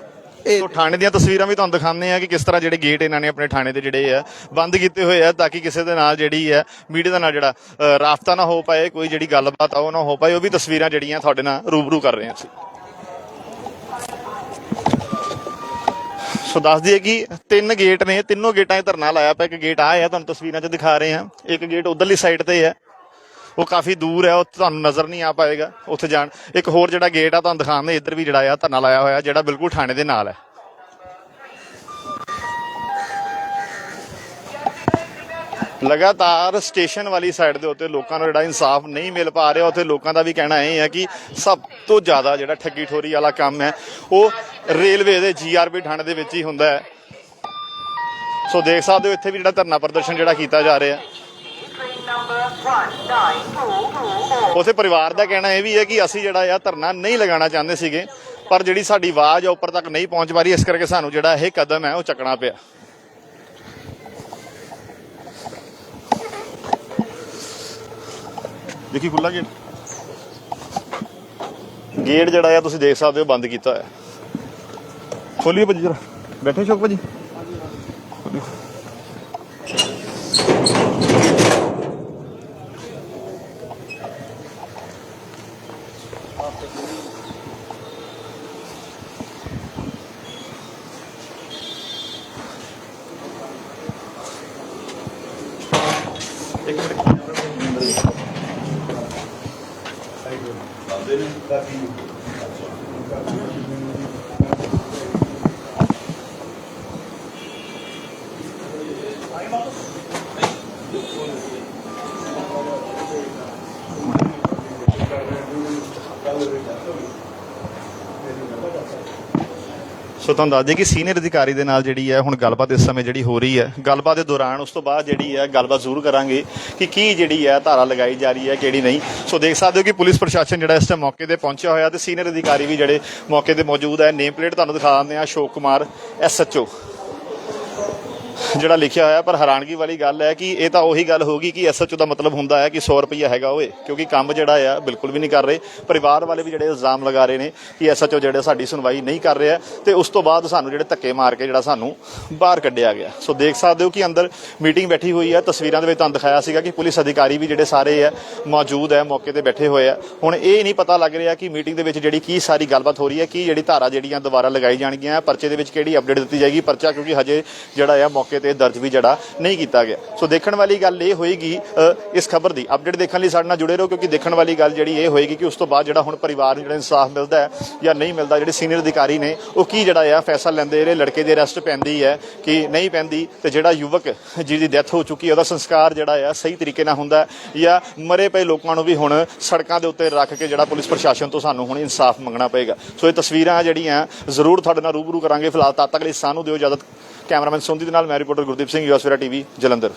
ਇਹ ਸੋ ਥਾਣੇ ਦੀਆਂ ਤਸਵੀਰਾਂ ਵੀ ਤੁਹਾਨੂੰ ਦਿਖਾਉਂਦੇ ਆ ਕਿ ਕਿਸ ਤਰ੍ਹਾਂ ਜਿਹੜੇ ਗੇਟ ਇਹਨਾਂ ਨੇ ਆਪਣੇ ਥਾਣੇ ਦੇ ਜਿਹੜੇ ਆ ਬੰਦ ਕੀਤੇ ਹੋਏ ਆ ਤਾਂ ਕਿ ਕਿਸੇ ਦੇ ਨਾਲ ਜਿਹੜੀ ਹੈ ਮੀਡੀਆ ਦੇ ਨਾਲ ਜਿਹੜਾ ਅ, ਰਾਬਤਾ ਨਾ ਹੋ ਪਾਏ ਕੋਈ ਜਿਹੜੀ ਗੱਲਬਾਤ ਆ ਉਹ ਨਾ ਹੋ ਪਾਏ ਉਹ ਵੀ ਤਸਵੀਰਾਂ ਜਿਹੜੀਆਂ ਤੁਹਾਡੇ ਨਾਲ ਰੂਬਰੂ ਕਰ ਰਹੇ ਹਾਂ ਅਸੀਂ। ਸੋ ਦੱਸ ਦਈਏ ਕਿ ਤਿੰਨ ਗੇਟ ਨੇ, ਤਿੰਨੋਂ ਗੇਟਾਂ 'ਤੇ ਧਰਨਾ ਲਾਇਆ ਪਿਆ। ਇੱਕ ਗੇਟ ਆ ਹੈ ਤੁਹਾਨੂੰ ਤਸਵੀਰਾਂ 'ਚ ਦਿਖਾ ਰਹੇ ਹਾਂ। ਇੱਕ ਗੇਟ ਉਧਰਲੀ ਸਾਈਡ ਤੇ ਹੈ ਉਹ ਕਾਫੀ ਦੂਰ ਹੈ ਉਹ ਤੁਹਾਨੂੰ ਨਜ਼ਰ ਨਹੀਂ ਆ ਪਾਏਗਾ, ਉੱਥੇ ਜਾਣ। ਇੱਕ ਹੋਰ ਜਿਹੜਾ ਗੇਟ ਆ, ਤੁਹਾਨੂੰ ਦਿਖਾਉਂਦੇ ਇੱਧਰ ਵੀ ਜਿਹੜਾ ਆ, ਧਰਨਾ ਲਾਇਆ ਹੋਇਆ, ਜਿਹੜਾ ਬਿਲਕੁਲ ਥਾਣੇ ਦੇ ਨਾਲ ਹੈ ਲਗਾਤਾਰ ਸਟੇਸ਼ਨ ਵਾਲੀ ਸਾਈਡ ਦੇ ਉੱਤੇ ਲੋਕਾਂ ਨੂੰ ਜਿਹੜਾ ਇਨਸਾਫ ਨਹੀਂ ਮਿਲ ਪਾ ਰਿਹਾ, ਉੱਥੇ ਲੋਕਾਂ ਦਾ ਵੀ ਕਹਿਣਾ ਇਹ ਹੈ ਕਿ ਸਭ ਤੋਂ ਜ਼ਿਆਦਾ ਜਿਹੜਾ ਠੱਗੀ ਠੋਰੀ ਵਾਲਾ ਕੰਮ ਹੈ, ਉਹ ਰੇਲਵੇ ਦੇ ਜੀਆਰਪੀ ਠੰਡ ਦੇ ਵਿੱਚ ਹੀ ਹੁੰਦਾ ਹੈ। ਸੋ ਦੇਖ ਸਕਦੇ ਹੋ ਇੱਥੇ ਵੀ ਜਿਹੜਾ ਧਰਨਾ ਪ੍ਰਦਰਸ਼ਨ ਜਿਹੜਾ ਕੀਤਾ ਜਾ ਰਿਹਾ ਉਥੇ ਪਰਿਵਾਰ ਦਾ ਕਹਿਣਾ ਇਹ ਵੀ ਹੈ ਕਿ ਅਸੀਂ ਜਿਹੜਾ ਆ ਧਰਨਾ ਨਹੀਂ ਲਗਾਉਣਾ ਚਾਹੁੰਦੇ ਸੀਗੇ, ਪਰ ਜਿਹੜੀ ਸਾਡੀ ਆਵਾਜ਼ ਆ ਉੱਪਰ ਤੱਕ ਨਹੀਂ ਪਹੁੰਚ ਪਾ ਰਹੀ, ਇਸ ਕਰਕੇ ਸਾਨੂੰ ਜਿਹੜਾ ਇਹ ਕਦਮ ਹੈ, ਉਹ ਚੱਕਣਾ ਪਿਆ। ਦੇਖੀ ਖੁੱਲਾ ਗੇਟ ਗੇਟ ਜਿਹੜਾ ਆ, ਤੁਸੀਂ ਦੇਖ ਸਕਦੇ ਹੋ, ਬੰਦ ਕੀਤਾ ਹੋਇਆ। ਖੋਲੀਏ ਭਾਜੀ ਜਰਾ। ਬੈਠੇ ਸ਼ੋਕ ਭਾਜੀ? ਸੋ ਤੁਹਾਨੂੰ ਦੱਸ ਦਈਏ ਕਿ ਸੀਨੀਅਰ ਅਧਿਕਾਰੀ ਦੇ ਨਾਲ ਜਿਹੜੀ ਹੈ ਹੁਣ ਗੱਲਬਾਤ ਇਸ ਸਮੇਂ ਜਿਹੜੀ ਹੋ ਰਹੀ ਹੈ, ਗੱਲਬਾਤ ਦੇ ਦੌਰਾਨ ਉਸ ਤੋਂ ਬਾਅਦ ਜਿਹੜੀ ਹੈ ਗੱਲਬਾਤ ਜ਼ਰੂਰ ਕਰਾਂਗੇ ਕਿ ਕੀ ਜਿਹੜੀ ਹੈ ਧਾਰਾ ਲਗਾਈ ਜਾ ਰਹੀ ਹੈ, ਕਿਹੜੀ ਨਹੀਂ। ਸੋ ਦੇਖ ਸਕਦੇ ਹੋ ਕਿ ਪੁਲਿਸ ਪ੍ਰਸ਼ਾਸਨ ਜਿਹੜਾ ਇਸ ਟਾਈਮ ਮੌਕੇ ਤੇ ਪਹੁੰਚਿਆ ਹੋਇਆ ਤੇ ਸੀਨੀਅਰ ਅਧਿਕਾਰੀ ਵੀ ਜਿਹੜੇ ਮੌਕੇ ਤੇ ਮੌਜੂਦ ਹੈ। ਨੇਮ ਪਲੇਟ ਤੁਹਾਨੂੰ ਦਿਖਾ ਦਿੰਦੇ ਆ ਅਸ਼ੋਕ ਕੁਮਾਰ ਐਸਐਚਓ ਜਿਹੜਾ ਲਿਖਿਆ ਹੋਇਆ, ਪਰ ਹੈਰਾਨਗੀ ਵਾਲੀ ਗੱਲ ਹੈ ਕਿ ਇਹ ਤਾਂ ਉਹੀ ਗੱਲ ਹੋਗੀ ਕਿ ਐਸਐਚਓ ਦਾ ਮਤਲਬ ਹੁੰਦਾ ਹੈ ਕਿ 100 ਰੁਪਈਆ ਹੈਗਾ ਓਏ, ਕਿਉਂਕਿ ਕੰਮ ਜਿਹੜਾ ਆ, ਬਿਲਕੁਲ ਵੀ ਨਹੀਂ ਕਰ ਰਹੇ। ਪਰਿਵਾਰ ਵਾਲੇ ਵੀ ਜਿਹੜੇ ਇਲਜ਼ਾਮ ਲਗਾ ਰਹੇ ਨੇ ਕਿ ਐਸਐਚਓ ਜਿਹੜੇ ਸਾਡੀ ਸੁਣਵਾਈ ਨਹੀਂ ਕਰ ਰਿਹਾ। ਤੇ ਉਸ ਤੋਂ ਬਾਅਦ ਸਾਨੂੰ ਜਿਹੜੇ ਧੱਕੇ ਮਾਰ ਕੇ ਜਿਹੜਾ ਸਾਨੂੰ ਬਾਹਰ ਕੱਢਿਆ ਗਿਆ। ਸੋ ਦੇਖ ਸਕਦੇ ਹੋ ਕਿ ਅੰਦਰ ਮੀਟਿੰਗ ਬੈਠੀ ਹੋਈ ਹੈ ਤਸਵੀਰਾਂ ਦੇ ਵਿੱਚ ਤੁਹਾਨੂੰ ਦਿਖਾਇਆ ਸੀਗਾ ਕਿ ਪੁਲਿਸ ਅਧਿਕਾਰੀ ਵੀ ਜਿਹੜੇ ਸਾਰੇ ਆ, ਮੌਜੂਦ ਹੈ ਮੌਕੇ ਤੇ ਬੈਠੇ ਹੋਏ ਆ। ਹੁਣ ਇਹ ਨਹੀਂ ਪਤਾ ਲੱਗ ਰਿਹਾ ਕਿ ਮੀਟਿੰਗ ਦੇ ਵਿੱਚ ਜਿਹੜੀ ਕੀ ਸਾਰੀ ਗੱਲਬਾਤ ਹੋ ਰਹੀ ਹੈ, ਕੀ ਜਿਹੜੀ ਧਾਰਾ ਜਿਹੜੀਆਂ ਦੁਬਾਰਾ ਲਗਾਈ ਜਾਣਗੀਆਂ, ਪਰਚੇ ਦੇ ਵਿੱਚ ਕਿਹੜੀ ਅਪਡੇਟ ਦਿੱਤੀ ਜਾਏਗੀ, ਪਰਚਾ ਕਿਉਂਕਿ ਹਜੇ ਜਿਹੜਾ ਆ, ਮੌਕੇ ਤੇ ਦਰਜ ਵੀ ਜਿਹੜਾ ਨਹੀਂ ਕੀਤਾ ਗਿਆ। ਸੋ ਦੇਖਣ ਵਾਲੀ ਗੱਲ ਇਹ ਹੋਏਗੀ ਇਸ ਖਬਰ ਦੀ। ਅਪਡੇਟ ਦੇਖਣ ਲਈ ਸਾਡੇ ਨਾਲ ਜੁੜੇ ਰਹੋ, ਕਿਉਂਕਿ ਦੇਖਣ ਵਾਲੀ ਗੱਲ ਜਿਹੜੀ ਇਹ ਹੋਏਗੀ ਕਿ ਉਸ ਤੋਂ ਬਾਅਦ ਜਿਹੜਾ ਹੁਣ ਪਰਿਵਾਰ ਨੂੰ ਜਿਹੜਾ ਇਨਸਾਫ ਮਿਲਦਾ ਹੈ ਜਾਂ ਨਹੀਂ ਮਿਲਦਾ, ਜਿਹੜੇ ਸੀਨੀਅਰ ਅਧਿਕਾਰੀ ਨੇ, ਉਹ ਕੀ ਜਿਹੜਾ ਆ, ਫੈਸਲਾ ਲੈਂਦੇ ਰਹੇ, ਲੜਕੇ ਦੇ ਅਰੈਸਟ ਪੈਂਦੀ ਹੈ ਕਿ ਨਹੀਂ ਪੈਂਦੀ, ਤੇ ਜਿਹੜਾ ਯੁਵਕ ਜਿਹਦੀ ਡੈਥ ਹੋ ਚੁੱਕੀ ਹੈ, ਉਹਦਾ ਸੰਸਕਾਰ ਜਿਹੜਾ ਆ ਸਹੀ ਤਰੀਕੇ ਨਾਲ ਹੁੰਦਾ ਜਾਂ ਮਰੇ ਪਏ ਲੋਕਾਂ ਨੂੰ ਵੀ ਹੁਣ ਸੜਕਾਂ ਦੇ ਉੱਤੇ ਰੱਖ ਕੇ ਜਿਹੜਾ ਪੁਲਿਸ ਪ੍ਰਸ਼ਾਸਨ ਤੋਂ ਸਾਨੂੰ ਹੁਣ ਇਨਸਾਫ ਮੰਗਣਾ ਪਏਗਾ। ਸੋ ਇਹ ਤਸਵੀਰਾਂ ਜਿਹੜੀਆਂ, ਜ਼ਰੂਰ ਤੁਹਾਡੇ ਨਾਲ ਰੂਬਰੂ ਕਰਾਂਗੇ। ਫਿਲਹਾਲ ਤਦ ਤੱਕ ਲਈ ਸਾਨੂੰ ਦਿਓ ਇਜਾਜ਼ਤ। ਕੈਮਰਾਮੈਨ ਸੁੰਦੀ ਦੇ ਨਾਲ ਮੈਂ ਰਿਪੋਰਟਰ ਗੁਰਦੀਪ ਸਿੰਘ ਯੂਐਸਵੇਰਾ ਟੀਵੀ ਜਲੰਧਰ।